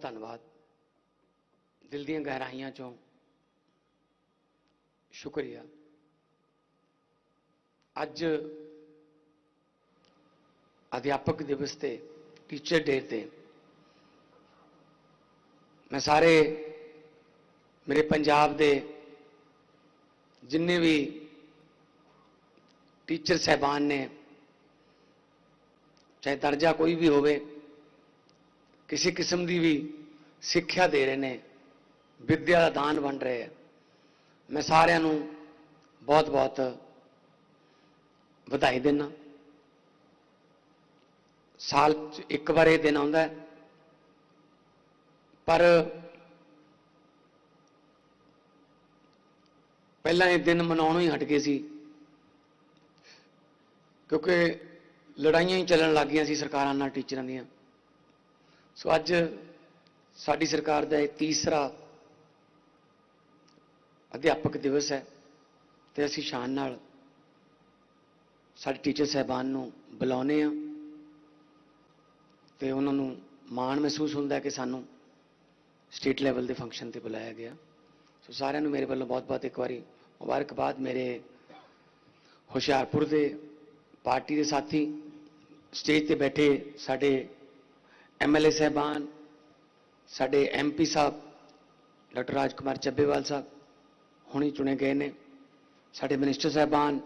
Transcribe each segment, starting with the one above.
ਬਹੁਤ ਧੰਨਵਾਦ। ਦਿਲ ਦੀਆਂ ਗਹਿਰਾਈਆਂ ਚੋਂ ਸ਼ੁਕਰੀਆ। ਅੱਜ ਅਧਿਆਪਕ ਦਿਵਸ ਤੇ, ਟੀਚਰ ਡੇ ਤੇ ਮੈਂ ਸਾਰੇ ਮੇਰੇ ਪੰਜਾਬ ਦੇ ਜਿੰਨੇ ਵੀ ਟੀਚਰ ਸਹਿਬਾਨ ਨੇ, ਚਾਹੇ ਦਰਜਾ ਕੋਈ ਵੀ ਹੋਵੇ ਕਿਸੇ ਕਿਸਮ ਦੀ ਵੀ ਸਿੱਖਿਆ ਦੇ ਰਹੇ ਨੇ, ਵਿੱਦਿਆ ਦਾ ਦਾਨ ਵੰਡ ਰਹੇ ਹੈ ਮੈਂ ਸਾਰਿਆਂ ਨੂੰ ਬਹੁਤ ਬਹੁਤ ਵਧਾਈ ਦਿੰਦਾ। ਸਾਲ 'ਚ ਇੱਕ ਵਾਰ ਇਹ ਦਿਨ ਆਉਂਦਾ ਹੈ। ਪਰ ਪਹਿਲਾਂ ਇਹ ਦਿਨ ਮਨਾਉਣੋਂ ਹੀ ਹਟ ਗਏ ਸੀ। ਕਿਉਂਕਿ ਲੜਾਈਆਂ ਹੀ ਚੱਲਣ ਲੱਗ ਗਈਆਂ ਸੀ ਸਰਕਾਰਾਂ ਨਾਲ, ਟੀਚਰਾਂ ਦੀਆਂ। ਸੋ ਅੱਜ ਸਾਡੀ ਸਰਕਾਰ ਦਾ ਇਹ ਤੀਸਰਾ ਅਧਿਆਪਕ ਦਿਵਸ ਹੈ ਤੇ ਅਸੀਂ ਸ਼ਾਨ ਨਾਲ ਸਾਡੇ ਟੀਚਰ ਸਹਿਬਾਨ ਨੂੰ ਬੁਲਾਉਨੇ ਆ ਤੇ ਉਹਨਾਂ ਨੂੰ ਮਾਣ ਮਹਿਸੂਸ ਹੁੰਦਾ ਕਿ ਸਾਨੂੰ ਸਟੇਟ ਲੈਵਲ ਦੇ ਫੰਕਸ਼ਨ ਤੇ ਬੁਲਾਇਆ ਗਿਆ। ਸੋ ਸਾਰਿਆਂ ਨੂੰ ਮੇਰੇ ਵੱਲੋਂ ਬਹੁਤ-ਬਹੁਤ ਇੱਕ ਵਾਰੀ ਮੁਬਾਰਕਬਾਦ। ਮੇਰੇ ਹੁਸ਼ਿਆਰਪੁਰ ਦੇ ਪਾਰਟੀ ਦੇ ਸਾਥੀ, ਸਟੇਜ ਤੇ ਬੈਠੇ ਸਾਡੇ ਐਮਐਲਏ ਸਹਿਬਾਨ, ਸਾਡੇ ਐਮਪੀ ਸਾਹਿਬ, ਡਾਕਟਰ ਰਾਜ ਕੁਮਾਰ ਚੱਬੇਵਾਲ ਸਾਹਿਬ, ਹੁਣੀ ਚੁਣੇ ਗਏ ਨੇ। ਸਾਡੇ ਮਿਨਿਸਟਰ ਸਹਿਬਾਨ,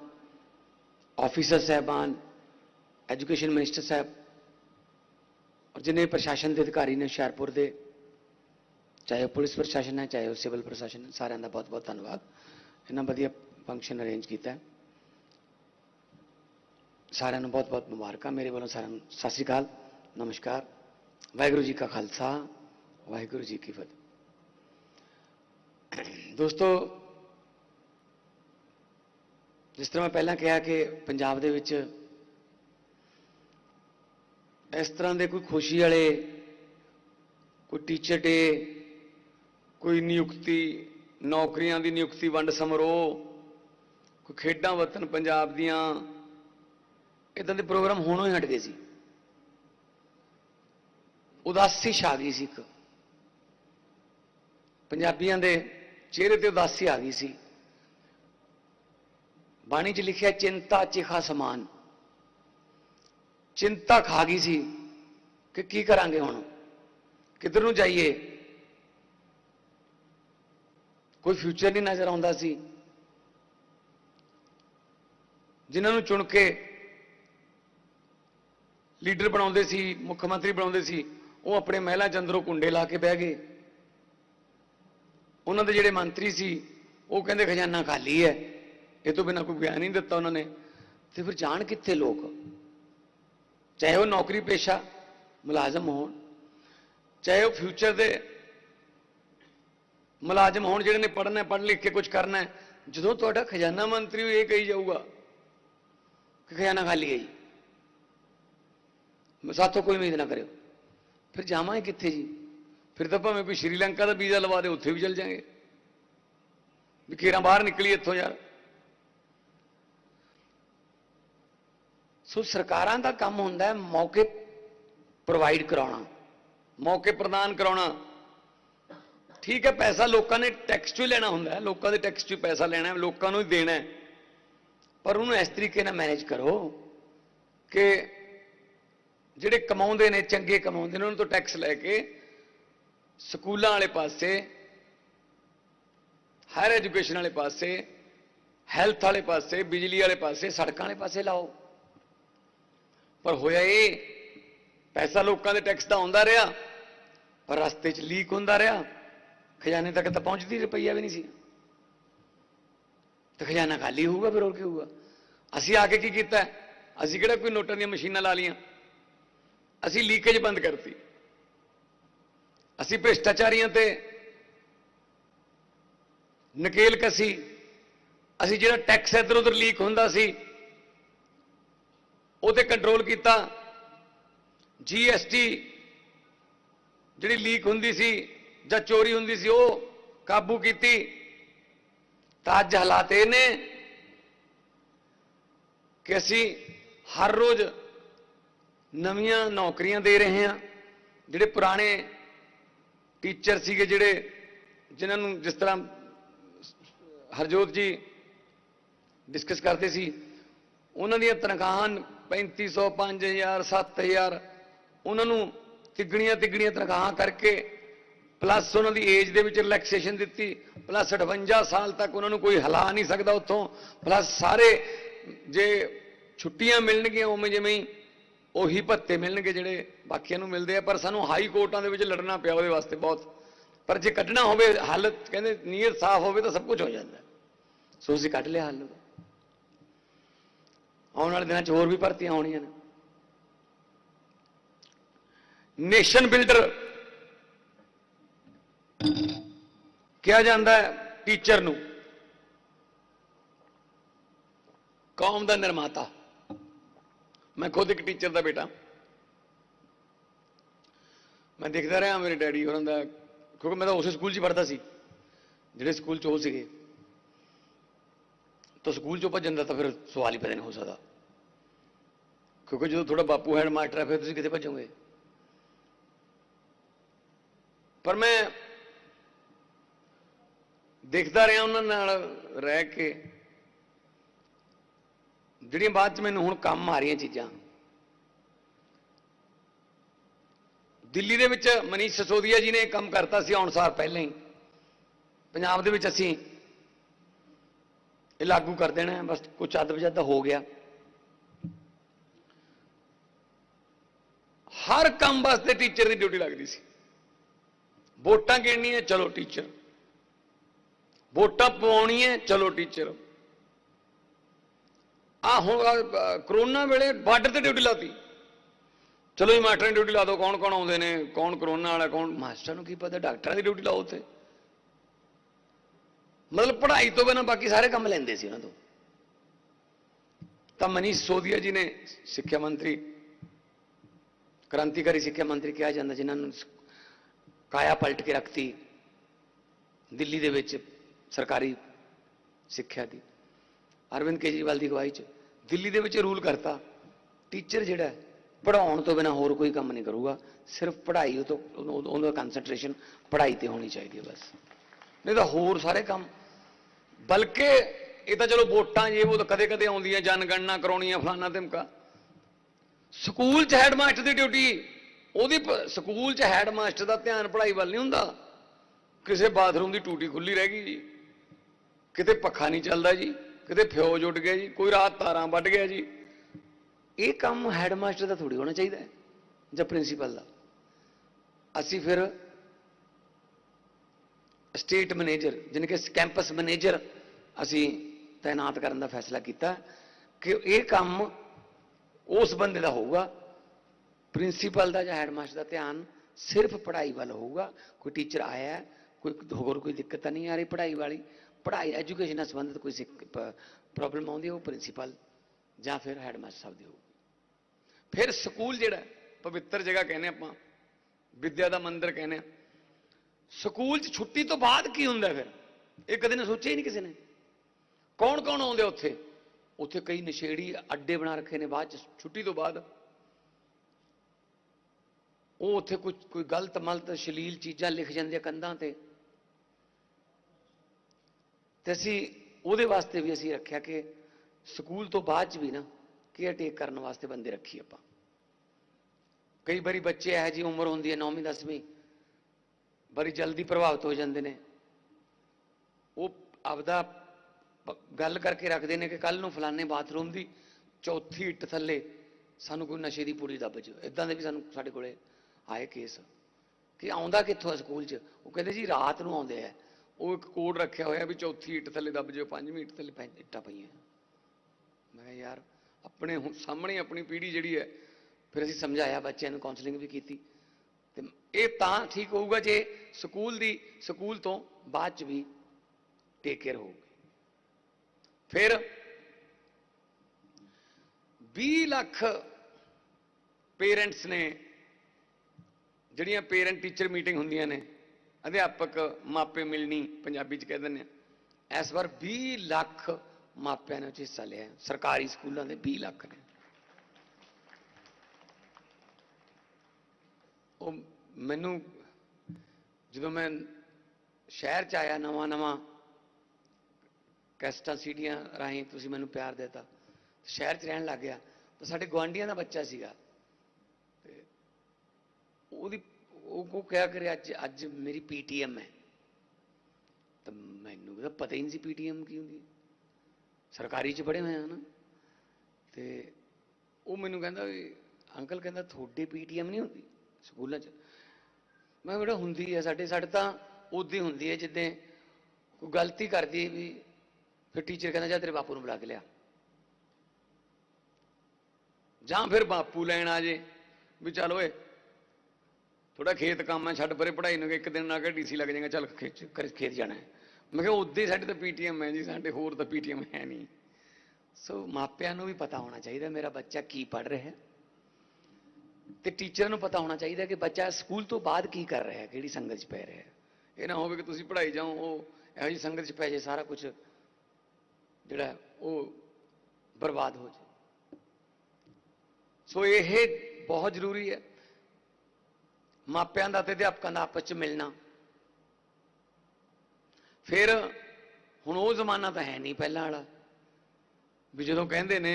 ਆਫੀਸਰ ਸਹਿਬਾਨ, ਐਜੂਕੇਸ਼ਨ ਮਿਨਿਸਟਰ ਸਾਹਿਬ ਔਰ ਜਿੰਨੇ ਪ੍ਰਸ਼ਾਸਨ ਦੇ ਅਧਿਕਾਰੀ ਨੇ ਹੁਸ਼ਿਆਰਪੁਰ ਦੇ, ਚਾਹੇ ਉਹ ਪੁਲਿਸ ਪ੍ਰਸ਼ਾਸਨ ਹੈ, ਚਾਹੇ ਉਹ ਸਿਵਲ ਪ੍ਰਸ਼ਾਸਨ ਹੈ, ਸਾਰਿਆਂ ਦਾ ਬਹੁਤ ਬਹੁਤ ਧੰਨਵਾਦ। ਇਹਨਾਂ ਵਧੀਆ ਫੰਕਸ਼ਨ ਅਰੇਂਜ ਕੀਤਾ ਸਾਰਿਆਂ ਨੂੰ ਬਹੁਤ ਬਹੁਤ ਮੁਬਾਰਕਾਂ। ਮੇਰੇ ਵੱਲੋਂ ਸਾਰਿਆਂ ਨੂੰ ਸਤਿ ਸ਼੍ਰੀ ਅਕਾਲ। ਨਮਸਕਾਰ। ਵਾਹਿਗੁਰੂ ਜੀ ਕਾ ਖਾਲਸਾ ਵਾਹਿਗੁਰੂ ਜੀ ਕੀ ਫਤਿਹ ਦੋਸਤੋ ਜਿਸ ਤਰ੍ਹਾਂ ਮੈਂ ਪਹਿਲਾਂ ਕਿਹਾ ਕਿ ਪੰਜਾਬ ਦੇ ਵਿੱਚ ਇਸ ਤਰ੍ਹਾਂ ਦੇ ਕੋਈ ਖੁਸ਼ੀ ਵਾਲੇ ਕੋਈ ਟੀਚਰ ਡੇ ਕੋਈ ਨਿਯੁਕਤੀ ਨੌਕਰੀਆਂ ਦੀ ਨਿਯੁਕਤੀ ਵੰਡ ਸਮਾਰੋਹ ਕੋਈ ਖੇਡਾਂ ਵਤਨ ਪੰਜਾਬ ਦੀਆਂ ਇਦਾਂ ਦੇ ਪ੍ਰੋਗਰਾਮ ਹੋਣੋਂ ਹੀ ਹਟ ਗਏ ਸੀ ਉਦਾਸੀ ਛਾ ਗਈ ਸੀ ਇੱਕ। ਪੰਜਾਬੀਆਂ ਦੇ ਚਿਹਰੇ ਤੇ ਉਦਾਸੀ ਆ ਗਈ ਸੀ। ਬਾਣੀ 'ਚ ਲਿਖਿਆ, ਚਿੰਤਾ ਚਿਖਾ ਸਮਾਨ। ਚਿੰਤਾ ਖਾ ਗਈ ਸੀ ਕਿ ਕੀ ਕਰਾਂਗੇ ਹੁਣ? ਕਿੱਧਰ ਨੂੰ ਜਾਈਏ? ਕੋਈ ਫਿਊਚਰ ਨਹੀਂ ਨਜ਼ਰ ਆਉਂਦਾ ਸੀ। ਜਿਨ੍ਹਾਂ ਨੂੰ ਚੁਣ ਕੇ ਲੀਡਰ ਬਣਾਉਂਦੇ ਸੀ, ਮੁੱਖ ਮੰਤਰੀ ਬਣਾਉਂਦੇ ਸੀ ਉਹ ਆਪਣੇ ਮਹਿਲਾ ਚੰਦਰੋਂ ਕੁੰਡੇ ਲਾ ਕੇ ਬਹਿ ਗਏ। ਉਹਨਾਂ ਦੇ ਜਿਹੜੇ ਮੰਤਰੀ ਸੀ, ਉਹ ਕਹਿੰਦੇ ਖਜ਼ਾਨਾ ਖਾਲੀ ਹੈ। ਇਹ ਤੋਂ ਬਿਨਾਂ ਕੋਈ ਬਿਆਨ ਨਹੀਂ ਦਿੱਤਾ ਉਹਨਾਂ ਨੇ। ਤੇ ਫਿਰ ਜਾਣ ਕਿੱਥੇ ਲੋਕ? ਚਾਹੇ ਉਹ ਨੌਕਰੀ ਪੇਸ਼ਾ, ਮੁਲਾਜ਼ਮ ਹੋਣ। ਚਾਹੇ ਉਹ ਫਿਊਚਰ ਦੇ ਮੁਲਾਜ਼ਮ ਹੋਣ ਜਿਹੜੇ ਨੇ ਪੜ੍ਹਨਾ ਪੜ੍ਹ ਲਿਖ ਕੇ ਕੁਝ ਕਰਨਾ ਹੈ। ਜਦੋਂ ਤੁਹਾਡਾ ਖਜ਼ਾਨਾ ਮੰਤਰੀ ਇਹ ਕਹੀ ਜਾਊਗਾ ਕਿ ਖਜ਼ਾਨਾ ਖਾਲੀ ਹੈ ਜੀ। ਸਾਥੋਂ ਕੋਈ ਉਮੀਦ ਨਾ ਕਰਿਓ। ਫਿਰ ਜਾਵਾਂਗੇ ਕਿੱਥੇ ਜੀ? ਫਿਰ ਤਾਂ ਭਾਵੇਂ ਕੋਈ ਸ਼੍ਰੀਲੰਕਾ ਦਾ ਵੀਜ਼ਾ ਲਵਾ ਦੇ, ਉੱਥੇ ਵੀ ਚਲ ਜਾਾਂਗੇ। ਵੀ ਕੇਰਾਂ ਬਾਹਰ ਨਿਕਲੀ ਇੱਥੋਂ ਯਾਰ। ਸੋ ਸਰਕਾਰਾਂ ਦਾ ਕੰਮ ਹੁੰਦਾ ਹੈ ਮੌਕੇ ਪ੍ਰੋਵਾਈਡ ਕਰਾਉਣਾ, ਮੌਕੇ ਪ੍ਰਦਾਨ ਕਰਾਉਣਾ। ਠੀਕ ਹੈ, ਪੈਸਾ ਲੋਕਾਂ ਨੇ ਟੈਕਸ ਚੋਂ ਹੀ ਲੈਣਾ ਹੁੰਦਾ ਹੈ, ਲੋਕਾਂ ਦੇ ਟੈਕਸ ਚੋਂ ਪੈਸਾ ਲੈਣਾ ਹੈ, ਲੋਕਾਂ ਨੂੰ ਹੀ ਦੇਣਾ ਹੈ। ਪਰ ਉਹਨੂੰ ਇਸ ਤਰੀਕੇ ਨਾਲ ਮੈਨੇਜ ਕਰੋ ਕਿ ਜਿਹੜੇ ਕਮਾਉਂਦੇ ਨੇ, ਚੰਗੇ ਕਮਾਉਂਦੇ ਨੇ, ਉਹਨਾਂ ਤੋਂ ਟੈਕਸ ਲੈ ਕੇ ਸਕੂਲਾਂ ਵਾਲੇ ਪਾਸੇ ਹਾਇਰ ਐਜੂਕੇਸ਼ਨ ਵਾਲੇ ਪਾਸੇ ਹੈਲਥ ਵਾਲੇ ਪਾਸੇ, ਬਿਜਲੀ ਵਾਲੇ ਪਾਸੇ, ਸੜਕਾਂ ਵਾਲੇ ਪਾਸੇ ਲਾਓ। ਪਰ ਹੋਇਆ ਇਹ, ਪੈਸਾ ਲੋਕਾਂ ਦੇ ਟੈਕਸ ਦਾ ਆਉਂਦਾ ਰਿਹਾ, ਪਰ ਰਸਤੇ 'ਚ ਲੀਕ ਹੁੰਦਾ ਰਿਹਾ, ਖਜ਼ਾਨੇ ਤੱਕ ਤਾਂ ਪਹੁੰਚਦੀ ਰੁਪਈਆ ਵੀ ਨਹੀਂ ਸੀ। ਤੇ ਖਜ਼ਾਨਾ ਖਾਲੀ ਹੋਊਗਾ, ਫਿਰ ਹੋਰ ਕੀ ਹੋਊਗਾ? ਅਸੀਂ ਆ ਕੇ ਕੀ ਕੀਤਾ? ਅਸੀਂ ਕਿਹੜਾ ਕੋਈ ਨੋਟਾਂ ਦੀਆਂ ਮਸ਼ੀਨਾਂ ਲਾ ਲੀਆਂ ਅਸੀਂ ਲੀਕੇਜ ਬੰਦ ਕਰਤੀ। ਅਸੀਂ ਭ੍ਰਿਸ਼ਟਾਚਾਰੀਆਂ ਤੇ ਨਕੇਲ ਕਸੀ। ਅਸੀਂ ਜਿਹੜਾ ਟੈਕਸ ਇੱਧਰ ਉੱਧਰ ਲੀਕ ਹੁੰਦਾ ਸੀ ਉਹ ਤੇ ਕੰਟਰੋਲ ਕੀਤਾ ਜੀਐਸਟੀ ਜਿਹੜੀ ਲੀਕ ਹੁੰਦੀ ਸੀ ਜਾਂ ਚੋਰੀ ਹੁੰਦੀ ਸੀ, ਉਹ ਕਾਬੂ ਕੀਤੀ। ਤਾਂ ਅੱਜ ਹਾਲਾਤ ਇਹ ਨੇ ਕਿ ਅਸੀਂ ਹਰ ਰੋਜ਼ ਨਵੀਆਂ ਨੌਕਰੀਆਂ ਦੇ ਰਹੇ ਹਾਂ। ਜਿਹੜੇ ਪੁਰਾਣੇ ਟੀਚਰ ਸੀਗੇ, ਜਿਹੜੇ ਜਿਨ੍ਹਾਂ ਨੂੰ ਜਿਸ ਤਰ੍ਹਾਂ ਹਰਜੋਤ ਜੀ ਡਿਸਕਸ ਕਰਦੇ ਸੀ, ਉਹਨਾਂ ਦੀਆਂ ਤਨਖਾਹਾਂ 3500 5000 7000 ਉਹਨਾਂ ਨੂੰ ਤਿੱਗਣੀਆਂ ਤਿੱਗਣੀਆਂ ਤਨਖਾਹਾਂ ਕਰਕੇ ਪਲੱਸ ਉਹਨਾਂ ਦੀ ਏਜ ਦੇ ਵਿੱਚ ਰਿਲੈਕਸੇਸ਼ਨ ਦਿੱਤੀ ਪਲੱਸ 58 ਸਾਲ ਤੱਕ ਉਹਨਾਂ ਨੂੰ ਕੋਈ ਹਿਲਾ ਨਹੀਂ ਸਕਦਾ ਉੱਥੋਂ ਪਲੱਸ ਸਾਰੇ ਜੇ ਛੁੱਟੀਆਂ ਮਿਲਣਗੀਆਂ ਉਵੇਂ ਜਿਵੇਂ ਹੀ ਉਹੀ ਭੱਤੇ ਮਿਲਣਗੇ ਜਿਹੜੇ ਬਾਕੀਆਂ ਨੂੰ ਮਿਲਦੇ ਆ, ਪਰ ਸਾਨੂੰ ਹਾਈ ਕੋਰਟਾਂ ਦੇ ਵਿੱਚ ਲੜਨਾ ਪਿਆ ਉਹਦੇ ਵਾਸਤੇ ਬਹੁਤ। ਪਰ ਜੇ ਕੱਢਣਾ ਹੋਵੇ, ਹੱਲ ਕਹਿੰਦੇ ਨੀਅਤ ਸਾਫ਼ ਹੋਵੇ ਤਾਂ ਸਭ ਕੁਝ ਹੋ ਜਾਂਦਾ। ਸੋ ਅਸੀਂ ਕੱਢ ਲਿਆ ਹੱਲ। ਆਉਣ ਵਾਲੇ ਦਿਨਾਂ 'ਚ ਹੋਰ ਵੀ ਭਰਤੀਆਂ ਆਉਣੀਆਂ ਨੇ। ਨੇਸ਼ਨ ਬਿਲਡਰ ਕਿਹਾ ਜਾਂਦਾ ਹੈ ਟੀਚਰ ਨੂੰ। ਕੌਮ ਦਾ ਨਿਰਮਾਤਾ। ਮੈਂ ਖੁਦ ਇੱਕ ਟੀਚਰ ਦਾ ਬੇਟਾ। ਮੈਂ ਦੇਖਦਾ ਰਿਹਾ ਮੇਰੇ ਡੈਡੀ ਹੋਰਾਂ ਦਾ, ਕਿਉਂਕਿ ਮੈਂ ਤਾਂ ਉਸੇ ਸਕੂਲ 'ਚ ਹੀ ਪੜ੍ਹਦਾ ਸੀ, ਜਿਹੜੇ ਸਕੂਲ 'ਚ ਉਹ ਸੀਗੇ। ਤਾਂ ਸਕੂਲ 'ਚੋਂ ਭੱਜਣ ਦਾ ਤਾਂ ਫਿਰ ਸਵਾਲ ਹੀ ਪੈਦਾ ਨਹੀਂ ਹੋ ਸਕਦਾ। ਕਿਉਂਕਿ ਜਦੋਂ ਤੁਹਾਡਾ ਬਾਪੂ ਹੈਡ ਮਾਸਟਰ ਹੈ, ਫਿਰ ਤੁਸੀਂ ਕਿਤੇ ਭੱਜੋਗੇ? ਪਰ ਮੈਂ ਦੇਖਦਾ ਰਿਹਾ ਉਹਨਾਂ ਨਾਲ ਰਹਿ ਕੇ ਜਿਹੜੀਆਂ ਬਾਅਦ ਚ ਮੈਨੂੰ ਹੁਣ ਕੰਮ ਆ ਰਹੀਆਂ ਚੀਜ਼ਾਂ। ਦਿੱਲੀ ਦੇ ਵਿੱਚ ਮਨੀਸ਼ ਸਸੋਦੀਆ ਜੀ ਨੇ ਇਹ ਕੰਮ ਕਰਤਾ ਸੀ ਆਉਣ ਸਾਰ ਪਹਿਲਾਂ ਹੀ। ਪੰਜਾਬ ਦੇ ਵਿੱਚ ਅਸੀਂ ਇਹ ਲਾਗੂ ਕਰ ਦੇਣਾ ਬਸ ਕੁਝ ਅੱਧ ਵਜੱਦ ਹੋ ਗਿਆ। ਹਰ ਕੰਮ ਵਾਸਤੇ ਟੀਚਰ ਦੀ ਡਿਊਟੀ ਲੱਗਦੀ ਸੀ। ਵੋਟਾਂ ਗਿਣਨੀਆਂ, ਚਲੋ ਟੀਚਰ ਵੋਟਾਂ ਪਵਾਉਣੀ ਹੈ ਚਲੋ ਟੀਚਰ ਆ ਹੁਣ ਕਰੋਨਾ ਵੇਲੇ ਬਾਰਡਰ ਤੇ ਡਿਊਟੀ ਲਾਤੀ। ਚਲੋ ਜੀ, ਮਾਸਟਰਾਂ ਦੀ ਡਿਊਟੀ ਲਾ ਦਿਓ ਕੌਣ ਕੌਣ ਆਉਂਦੇ ਨੇ, ਕੌਣ ਕਰੋਨਾ ਵਾਲਾ, ਕੌਣ, ਮਾਸਟਰਾਂ ਨੂੰ ਕੀ ਪਤਾ, ਡਾਕਟਰਾਂ ਦੀ ਡਿਊਟੀ ਲਾਓ ਉੱਥੇ। ਮਤਲਬ ਪੜ੍ਹਾਈ ਤੋਂ ਬਿਨਾਂ ਬਾਕੀ ਸਾਰੇ ਕੰਮ ਲੈਂਦੇ ਸੀ ਉਹਨਾਂ ਤੋਂ। ਤਾਂ ਮਨੀਸ਼ ਸੋਦੀਆ ਜੀ ਨੇ ਸਿੱਖਿਆ ਮੰਤਰੀ, ਕ੍ਰਾਂਤੀਕਾਰੀ ਸਿੱਖਿਆ ਮੰਤਰੀ ਕਿਹਾ ਜਾਂਦਾ, ਜਿਨ੍ਹਾਂ ਨੂੰ ਕਾਇਆ ਪਲਟ ਕੇ ਰੱਖਤੀ, ਦਿੱਲੀ ਦੇ ਵਿੱਚ ਸਰਕਾਰੀ ਸਿੱਖਿਆ ਦੀ। ਅਰਵਿੰਦ ਕੇਜਰੀਵਾਲ ਦੀ ਅਗਵਾਈ 'ਚ। ਦਿੱਲੀ ਦੇ ਵਿੱਚ ਰੂਲ ਕਰਤਾ। ਟੀਚਰ ਜਿਹੜਾ ਹੈ, ਪੜ੍ਹਾਉਣ ਤੋਂ ਬਿਨਾ ਹੋਰ ਕੋਈ ਕੰਮ ਨਹੀਂ ਕਰੂਗਾ। ਸਿਰਫ ਪੜ੍ਹਾਈ ਉਹ ਤੋਂ ਉਹਦਾ ਕਨਸੈਂਟਰੇਸ਼ਨ ਪੜ੍ਹਾਈ ਤੇ ਹੋਣੀ ਚਾਹੀਦੀ ਹੈ ਬਸ। ਨਹੀਂ ਤਾਂ ਹੋਰ ਸਾਰੇ ਕੰਮ। ਬਲਕਿ ਇਹ ਤਾਂ ਚਲੋ ਵੋਟਾਂ ਜੇ ਉਹ ਤਾਂ ਕਦੇ ਕਦੇ ਆਉਂਦੀਆਂ ਜਨਗਣਨਾ ਕਰਾਉਣੀਆਂ ਫਲਾਨਾ ਧਮਕਾ। ਸਕੂਲ 'ਚ ਹੈਡਮਾਸਟਰ ਦੀ ਡਿਊਟੀ ਉਹਦੀ ਪ- ਸਕੂਲ 'ਚ ਹੈਡਮਾਸਟਰ ਦਾ ਧਿਆਨ ਪੜ੍ਹਾਈ ਵੱਲ ਨਹੀਂ ਹੁੰਦਾ। ਕਿਸੇ ਬਾਥਰੂਮ ਦੀ ਟੂਟੀ ਖੁੱਲੀ ਰਹਿ ਗਈ ਜੀ। ਕਿਤੇ ਪੱਖਾ ਨਹੀਂ ਚੱਲਦਾ ਜੀ। ਕਿਤੇ ਫਿਊਜ਼ ਉੱਡ ਗਿਆ ਜੀ, ਕੋਈ ਰਾਤ ਤਾਰਾਂ ਵੱਢ ਗਿਆ ਜੀ। ਇਹ ਕੰਮ ਹੈਡਮਾਸਟਰ ਦਾ ਥੋੜੀ ਹੋਣਾ ਚਾਹੀਦਾ ਹੈ, ਜਾਂ ਪ੍ਰਿੰਸੀਪਲ ਦਾ। ਅਸੀਂ ਫਿਰ ਸਟੇਟ ਮੈਨੇਜਰ ਜਿਹਨੇ ਕਿ ਕੈਂਪਸ ਮੈਨੇਜਰ ਅਸੀਂ ਤਾਇਨਾਤ ਕਰਨ ਦਾ ਫੈਸਲਾ ਕੀਤਾ ਕਿ ਇਹ ਕੰਮ ਉਸ ਬੰਦੇ ਦਾ ਹੋਊਗਾ ਪ੍ਰਿੰਸੀਪਲ ਦਾ ਜਾਂ ਹੈਡਮਾਸਟਰ ਦਾ ਧਿਆਨ ਸਿਰਫ ਪੜ੍ਹਾਈ ਵੱਲ ਹੋਊਗਾ। ਕੋਈ ਟੀਚਰ ਆਇਆ, ਕੋਈ ਹੋਰ ਕੋਈ ਦਿੱਕਤ ਤਾਂ ਨਹੀਂ ਆ ਰਹੀ ਪੜ੍ਹਾਈ ਵਾਲੀ। ਪੜ੍ਹਾਈ ਐਜੂਕੇਸ਼ਨ ਨਾਲ ਸੰਬੰਧਿਤ ਕੋਈ ਪ੍ਰੋਬਲਮ ਆਉਂਦੀ ਉਹ ਪ੍ਰਿੰਸੀਪਲ ਜਾਂ ਫਿਰ ਹੈਡਮਾਸਟਰ ਸਾਹਿਬ ਦੀ ਹੋਊਗੀ। ਫਿਰ ਸਕੂਲ ਜਿਹੜਾ ਪਵਿੱਤਰ ਜਗ੍ਹਾ ਕਹਿੰਦੇ ਆਪਾਂ, ਵਿਦਿਆ ਦਾ ਮੰਦਿਰ ਕਹਿੰਦੇ ਆ ਸਕੂਲ 'ਚ ਛੁੱਟੀ ਤੋਂ ਬਾਅਦ ਕੀ ਹੁੰਦਾ ਫਿਰ? ਇਹ ਕਦੇ ਨੇ ਸੋਚਿਆ ਹੀ ਨਹੀਂ ਕਿਸੇ ਨੇ? ਕੌਣ ਕੌਣ ਆਉਂਦੇ ਉੱਥੇ? ਉੱਥੇ ਕਈ ਨਸ਼ੇੜੀ ਅੱਡੇ ਬਣਾ ਰੱਖੇ ਨੇ, ਬਾਅਦ 'ਚ ਛੁੱਟੀ ਤੋਂ ਬਾਅਦ। ਉਹ ਉੱਥੇ ਕੁਝ ਕੋਈ ਗਲਤ ਮਲਤ ਸ਼ਲੀਲ ਚੀਜ਼ਾਂ ਲਿਖ ਜਾਂਦੇ ਕੰਧਾਂ ਤੇ। ਤੇ ਅਸੀਂ ਉਹਦੇ ਵਾਸਤੇ ਵੀ ਅਸੀਂ ਰੱਖਿਆ ਕਿ ਸਕੂਲ ਤੋਂ ਬਾਅਦ 'ਚ ਵੀ ਨਾ ਕੇਅਰ ਟੇਕ ਕਰਨ ਵਾਸਤੇ ਬੰਦੇ ਰੱਖੀ ਆਪਾਂ। ਕਈ ਵਾਰੀ ਬੱਚੇ ਇਹ ਜੀ ਉਮਰ ਹੁੰਦੀ ਹੈ 9ਵੀਂ 10ਵੀਂ ਬੜੀ ਜਲਦੀ ਪ੍ਰਭਾਵਿਤ ਹੋ ਜਾਂਦੇ ਨੇ। ਉਹ ਆਪਦਾ ਗੱਲ ਕਰਕੇ ਰੱਖਦੇ ਨੇ ਕਿ ਕੱਲ ਨੂੰ ਫਲਾਣੇ ਬਾਥਰੂਮ ਦੀ ਚੌਥੀ ਇੱਟ ਥੱਲੇ ਸਾਨੂੰ ਕੋਈ ਨਸ਼ੇ ਦੀ ਪੂਰੀ ਦੱਬ ਚ ਇਦਾਂ ਦੇ ਵੀ ਸਾਨੂੰ ਸਾਡੇ ਕੋਲੇ ਆਏ ਕੇਸ ਕਿ ਆਉਂਦਾ ਕਿੱਥੋਂ ਆ ਸਕੂਲ 'ਚ? ਉਹ ਕਹਿੰਦੇ ਜੀ ਰਾਤ ਨੂੰ ਆਉਂਦੇ ਆ। ਉਹ ਇੱਕ ਕੋਡ ਰੱਖਿਆ ਹੋਇਆ ਵੀ ਚੌਥੀ ਇੱਟ ਥੱਲੇ ਦੱਬ ਜਿਓ, ਪੰਜਵੀਂ ਇੱਟ ਥੱਲੇ ਪੰਜ ਇੱਟਾਂ ਪਈਆਂ। ਮੈਂ ਕਿਹਾ, ਯਾਰ, ਆਪਣੇ ਹੁਣ ਸਾਹਮਣੇ ਆਪਣੀ ਪੀੜ੍ਹੀ ਜਿਹੜੀ ਹੈ, ਫਿਰ ਅਸੀਂ ਸਮਝਾਇਆ, ਬੱਚਿਆਂ ਨੂੰ ਕਾਉਂਸਲਿੰਗ ਵੀ ਕੀਤੀ। ਤੇ ਇਹ ਤਾਂ ਠੀਕ ਹੋਊਗਾ ਜੇ ਸਕੂਲ ਦੀ, ਸਕੂਲ ਤੋਂ ਬਾਅਦ ਚ ਵੀ ਟੇਕ ਕੇਅਰ ਹੋਊਗੀ। ਫਿਰ 20 ਲੱਖ ਪੇਰੈਂਟਸ ਨੇ, ਜਿਹੜੀਆਂ ਪੇਰੈਂਟ ਟੀਚਰ ਮੀਟਿੰਗ ਹੁੰਦੀਆਂ ਨੇ ਅਧਿਆਪਕ ਮਾਪੇ ਮਿਲਣੀ ਪੰਜਾਬੀ ਚ ਕਹਿ ਦਿੰਦੇ ਆ। ਇਸ ਵਾਰ 20 ਲੱਖ ਮਾਪਿਆਂ ਨੇ ਉਹ 'ਚ ਹਿੱਸਾ ਲਿਆ। ਸਰਕਾਰੀ ਸਕੂਲਾਂ ਦੇ 20 ਲੱਖ ਨੇ। ਉਹ ਮੈਨੂੰ ਜਦੋਂ ਮੈਂ ਸ਼ਹਿਰ ਚ ਆਇਆ ਨਵਾਂ ਨਵਾਂ, ਕੈਸਟਾਂ ਸੀਡੀਆਂ ਰਾਹੀਂ ਤੁਸੀਂ ਮੈਨੂੰ ਪਿਆਰ ਦਿੱਤਾ ਸ਼ਹਿਰ ਚ ਰਹਿਣ ਲੱਗ ਗਿਆ, ਤਾਂ ਸਾਡੇ ਗਵਾਂਢੀਆਂ ਦਾ ਬੱਚਾ ਸੀਗਾ। ਤੇ ਉਹਦੀ ਉਹ ਕੋ ਕਿਹਾ ਕਰੇ, ਅੱਜ ਅੱਜ ਮੇਰੀ ਪੀਟੀਐਮ ਹੈ। ਤਾਂ ਮੈਨੂੰ ਤਾਂ ਪਤਾ ਹੀ ਨਹੀਂ ਸੀ ਪੀਟੀਐਮ ਕੀ ਹੁੰਦੀ ਸਰਕਾਰੀ ਚ ਪੜ੍ਹੇ ਹੋਏ ਆ ਨਾ। ਤੇ ਉਹ ਮੈਨੂੰ ਕਹਿੰਦਾ ਵੀ, ਅੰਕਲ ਕਹਿੰਦਾ ਤੁਹਾਡੇ ਪੀਟੀਐਮ ਨਹੀਂ ਹੁੰਦੀ ਸਕੂਲਾਂ 'ਚ। ਮੈਂ ਕਿਹਾ ਬੇਟਾ ਹੁੰਦੀ ਹੈ, ਸਾਡੇ ਸਾਡੇ ਤਾਂ ਉਦੋਂ ਹੀ ਹੁੰਦੀ ਹੈ, ਜਿੱਦਾਂ ਕੋਈ ਗਲਤੀ ਕਰਦੀ ਵੀ ਫਿਰ ਟੀਚਰ ਕਹਿੰਦਾ, ਜਾ ਤੇਰੇ ਬਾਪੂ ਨੂੰ ਬੁਲਾ ਕੇ ਲਿਆ। ਜਾਂ ਫਿਰ ਬਾਪੂ ਲੈਣ ਆ ਜੇ, ਵੀ ਚੱਲ ਓਏ ਥੋੜਾ ਖੇਤ ਕੰਮ ਹੈ, ਛੱਡ ਪਰੇ ਪੜਾਈ ਨੂੰ, ਇੱਕ ਦਿਨ ਨਾ ਕੇ ਡੀਸੀ ਲੱਗ ਜਾਏਗਾ, ਚੱਲ ਖੇਤ ਕਰ- ਖੇਤ ਜਾਣਾ ਮੈਂ ਕਿਹਾ ਉਦੋਂ ਹੀ ਸਾਡੇ ਤਾਂ ਪੀਟੀਐਮ ਹੈ ਜੀ, ਸਾਡੇ ਹੋਰ ਤਾਂ ਪੀਟੀਐਮ ਹੈ ਨਹੀਂ। ਸੋ ਮਾਪਿਆਂ ਨੂੰ ਵੀ ਪਤਾ ਹੋਣਾ ਚਾਹੀਦਾ, ਮੇਰਾ ਬੱਚਾ ਕੀ ਪੜ ਰਿਹਾ ਹੈ। ਤੇ ਟੀਚਰ ਨੂੰ ਪਤਾ ਹੋਣਾ ਚਾਹੀਦਾ ਕਿ ਬੱਚਾ ਸਕੂਲ ਤੋਂ ਬਾਅਦ ਕੀ ਕਰ ਰਿਹਾ ਹੈ, ਕਿਹੜੀ ਸੰਗਤ 'ਚ ਪੈ ਰਿਹਾ ਹੈ। ਇਹ ਨਾ ਹੋਵੇ ਕਿ ਤੁਸੀਂ ਪੜਾਈ ਜਾਓ, ਉਹ ਇਹੋ ਜਿਹੀ ਸੰਗਤ 'ਚ ਪੈ ਜੇ ਸਾਰਾ ਕੁਝ ਜਿਹੜਾ ਉਹ ਬਰਬਾਦ ਹੋ ਜਾਏ। ਸੋ ਇਹ ਬਹੁਤ ਜ਼ਰੂਰੀ ਹੈ। ਮਾਪਿਆਂ ਦਾ ਤੇ ਅਧਿਆਪਕਾਂ ਦਾ ਆਪਸ 'ਚ ਮਿਲਣਾ। ਫਿਰ ਹੁਣ ਉਹ ਜ਼ਮਾਨਾ ਤਾਂ ਹੈ ਨਹੀਂ ਪਹਿਲਾਂ ਵਾਲਾ। ਵੀ ਜਦੋਂ ਕਹਿੰਦੇ ਨੇ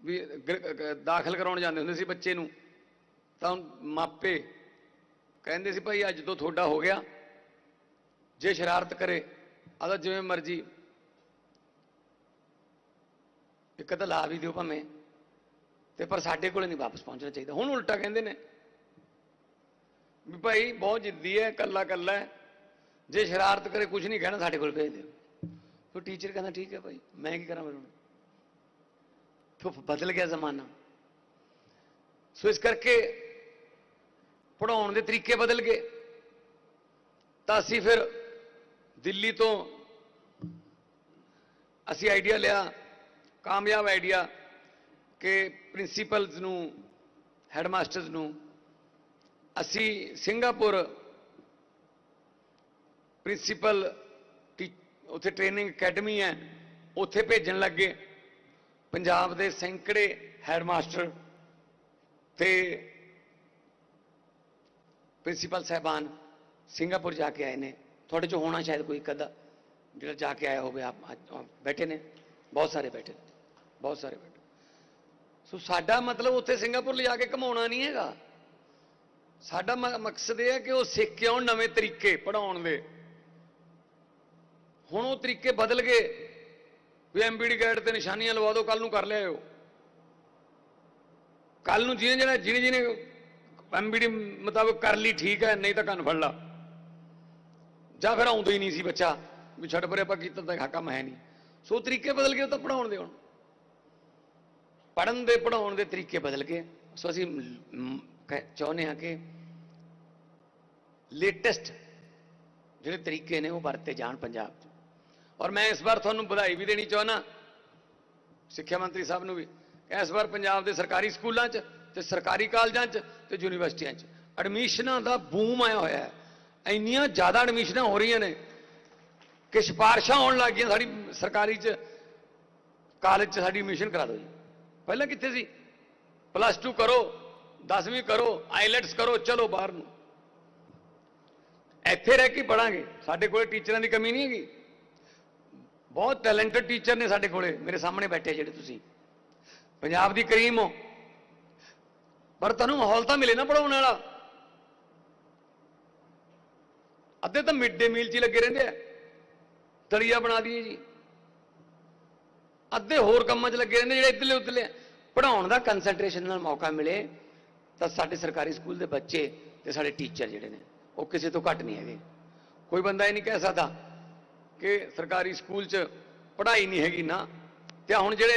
ਵੀ ਦਾਖਲ ਕਰਾਉਣ ਜਾਂਦੇ ਹੁੰਦੇ ਸੀ ਬੱਚੇ ਨੂੰ, ਤਾਂ ਮਾਪੇ ਕਹਿੰਦੇ ਸੀ, ਭਾਈ ਅੱਜ ਤੋਂ ਤੁਹਾਡਾ ਹੋ ਗਿਆ। ਜੇ ਸ਼ਰਾਰਤ ਕਰੇ ਆਦਾ ਜਿਵੇਂ ਮਰਜ਼ੀ ਇੱਕ ਤਾਂ ਲਾ ਵੀ ਦਿਓ ਭਾਵੇਂ। ਤੇ ਪਰ ਸਾਡੇ ਕੋਲੇ ਨਹੀਂ ਵਾਪਸ ਪਹੁੰਚਣਾ ਚਾਹੀਦਾ। ਹੁਣ ਉਲਟਾ ਕਹਿੰਦੇ ਨੇ ਵੀ ਭਾਈ ਬਹੁਤ ਜਿੱਦੀ ਹੈ ਕੱਲਾ ਕੱਲਾ ਹੈ ਜੇ ਸ਼ਰਾਰਤ ਕਰੇ ਕੁਝ ਨਹੀਂ ਕਹਿਣਾ ਸਾਡੇ ਕੋਲ, ਭੇਜ ਦਿਓ। ਫਿਰ ਟੀਚਰ ਕਹਿੰਦਾ, ਠੀਕ ਹੈ ਭਾਈ, ਮੈਂ ਕੀ ਕਰਾਂ ਮੈਨੂੰ ਹੁਣ? ਫਿਰ ਬਦਲ ਗਿਆ ਜ਼ਮਾਨਾ। ਸੋ ਇਸ ਕਰਕੇ ਪੜਾਉਣ ਦੇ ਤਰੀਕੇ ਬਦਲ ਗਏ। ਤਾਂ ਅਸੀਂ ਫਿਰ ਦਿੱਲੀ ਤੋਂ ਅਸੀਂ ਆਈਡੀਆ ਲਿਆ, ਕਾਮਯਾਬ ਆਈਡੀਆ ਕਿ ਪ੍ਰਿੰਸੀਪਲਸ ਨੂੰ ਹੈਡਮਾਸਟਰਸ ਨੂੰ ਅਸੀਂ ਸਿੰਗਾਪੁਰ ਪ੍ਰਿੰਸੀਪਲ ਉੱਥੇ ਟ੍ਰੇਨਿੰਗ ਅਕੈਡਮੀ ਹੈ, ਉੱਥੇ ਭੇਜਣ ਲੱਗੇ। ਪੰਜਾਬ ਦੇ ਸੈਂਕੜੇ ਹੈਡਮਾਸਟਰ ਤੇ ਪ੍ਰਿੰਸੀਪਲ ਸਾਹਿਬਾਨ ਸਿੰਗਾਪੁਰ ਜਾ ਕੇ ਆਏ ਨੇ। ਤੁਹਾਡੇ ਚੋਂ ਹੋਣਾ ਸ਼ਾਇਦ ਕੋਈ ਕਦਾ ਜਿਹੜਾ ਜਾ ਕੇ ਆਇਆ ਹੋਵੇ, ਆਪ ਬੈਠੇ ਨੇ। ਬਹੁਤ ਸਾਰੇ ਬੈਠੇ ਨੇ, ਬਹੁਤ ਸਾਰੇ ਬੈਠੇ ਸੋ ਸਾਡਾ ਮਤਲਬ ਉੱਥੇ ਸਿੰਗਾਪੁਰ ਲਿਜਾ ਕੇ ਕਮਾਉਣਾ ਨਹੀਂ ਹੈਗਾ। ਸਾਡਾ ਮ- ਮਕਸਦ ਇਹ ਹੈ ਕਿ ਉਹ ਸਿੱਖ ਕੇ ਆਉਣ ਨਵੇਂ ਤਰੀਕੇ ਪੜਾਉਣ ਦੇ। ਹੁਣ ਉਹ ਤਰੀਕੇ ਬਦਲ ਗਏ। ਵੀ ਐਮਬੀਡੀ ਗਾਈਡ ਤੇ ਨਿਸ਼ਾਨੀਆਂ ਲਵਾ ਦਿਓ ਕੱਲ ਨੂੰ ਕਰ ਲਿਆਇਓ। ਕੱਲ ਨੂੰ ਜਿਹਨੇ ਜਿਹੜਾ ਜਿਹਨੇ ਜਿਹਨੇ ਐਮਬੀਡੀ ਮੁਤਾਬਕ ਕਰ ਲਈ, ਠੀਕ ਹੈ, ਨਹੀਂ ਤਾਂ ਕੰਨ ਫੜ ਲਾ। ਜਾਂ ਫਿਰ ਆਉਂਦਾ ਹੀ ਨਹੀਂ ਸੀ ਬੱਚਾ, ਵੀ ਛੱਡ ਪਰੇ ਆਪਾਂ ਕੀਤਾ ਤਾਂ ਕੰਮ ਹੈ ਨਹੀਂ। ਸੋ ਤਰੀਕੇ ਬਦਲ ਗਏ, ਉਹ ਤਾਂ ਪੜਾਉਣ ਦੇ ਹੁਣ। ਪੜਨ ਦੇ ਪੜਾਉਣ ਦੇ ਤਰੀਕੇ ਬਦਲ ਗਏ। ਸੋ ਅਸੀਂ ਚਾਹੁੰਦੇ ਹਾਂ ਕਿ ਲੇਟੈਸਟ ਜਿਹੜੇ ਤਰੀਕੇ ਨੇ ਉਹ ਵਰਤੇ ਜਾਣ ਪੰਜਾਬ 'ਚ। ਔਰ ਮੈਂ ਇਸ ਵਾਰ ਤੁਹਾਨੂੰ ਵਧਾਈ ਵੀ ਦੇਣੀ ਚਾਹੁੰਦਾ। ਸਿੱਖਿਆ ਮੰਤਰੀ ਸਾਹਿਬ ਨੂੰ ਵੀ। ਇਸ ਵਾਰ ਪੰਜਾਬ ਦੇ ਸਰਕਾਰੀ ਸਕੂਲਾਂ 'ਚ ਤੇ ਸਰਕਾਰੀ ਕਾਲਜਾਂ 'ਚ ਤੇ ਯੂਨੀਵਰਸਿਟੀਆਂ 'ਚ ਐਡਮਿਸ਼ਨਾਂ ਦਾ ਬੂਮ ਆਇਆ ਹੋਇਆ ਹੈ। ਇੰਨੀਆਂ ਜ਼ਿਆਦਾ ਐਡਮਿਸ਼ਨਾਂ ਹੋ ਰਹੀਆਂ ਨੇ ਕਿ ਸਿਫਾਰਸ਼ਾਂ ਆਉਣ ਲੱਗ ਗਈਆਂ। ਸਾਡੀ ਸਰਕਾਰੀ 'ਚ, ਕਾਲਜ 'ਚ ਸਾਡੀ ਐਡਮਿਸ਼ਨ ਕਰਾ ਦਿਓ ਜੀ। ਪਹਿਲਾਂ ਕਿੱਥੇ ਸੀ? ਪਲੱਸ 2 ਕਰੋ। 10ਵੀਂ ਕਰੋ, ਆਈਲੈਟਸ ਕਰੋ, ਚਲੋ ਬਾਹਰ ਨੂੰ। ਇੱਥੇ ਰਹਿ ਕੇ ਪੜਾਂਗੇ ਸਾਡੇ ਕੋਲੇ ਟੀਚਰਾਂ ਦੀ ਕਮੀ ਨਹੀਂ ਹੈਗੀ। ਬਹੁਤ ਟੈਲੈਂਟਡ ਟੀਚਰ ਨੇ ਸਾਡੇ ਕੋਲੇ, ਮੇਰੇ ਸਾਹਮਣੇ ਬੈਠੇ ਜਿਹੜੇ ਤੁਸੀਂ। ਪੰਜਾਬ ਦੀ ਕਰੀਮ ਹੋ। ਪਰ ਤੁਹਾਨੂੰ ਮਾਹੌਲ ਤਾਂ ਮਿਲੇ ਨਾ ਪੜਾਉਣ ਵਾਲਾ। ਅੱਧੇ ਤਾਂ ਮਿਡ ਡੇ ਮੀਲ 'ਚ ਹੀ ਲੱਗੇ ਰਹਿੰਦੇ ਆ। ਦਲੀਆ ਬਣਾ ਦਈਏ ਜੀ। ਅੱਧੇ ਹੋਰ ਕੰਮਾਂ 'ਚ ਲੱਗੇ ਰਹਿੰਦੇ ਜਿਹੜੇ ਇੱਧਰਲੇ ਉੱਧਰਲੇ ਪੜਾਉਣ ਦਾ ਕਨਸੈਂਟਰੇਸ਼ਨ ਨਾਲ ਮੌਕਾ ਮਿਲੇ। ਤਾਂ ਸਾਡੇ ਸਰਕਾਰੀ ਸਕੂਲ ਦੇ ਬੱਚੇ ਤੇ ਸਾਡੇ ਟੀਚਰ ਜਿਹੜੇ ਨੇ, ਉਹ ਕਿਸੇ ਤੋਂ ਘੱਟ ਨਹੀਂ ਹੈਗੇ। ਕੋਈ ਬੰਦਾ ਇਹ ਨਹੀਂ ਕਹਿ ਸਕਦਾ ਕਿ ਸਰਕਾਰੀ ਸਕੂਲ 'ਚ ਪੜ੍ਹਾਈ ਨਹੀਂ ਹੈਗੀ ਨਾ। ਤੇ ਹੁਣ ਜਿਹੜੇ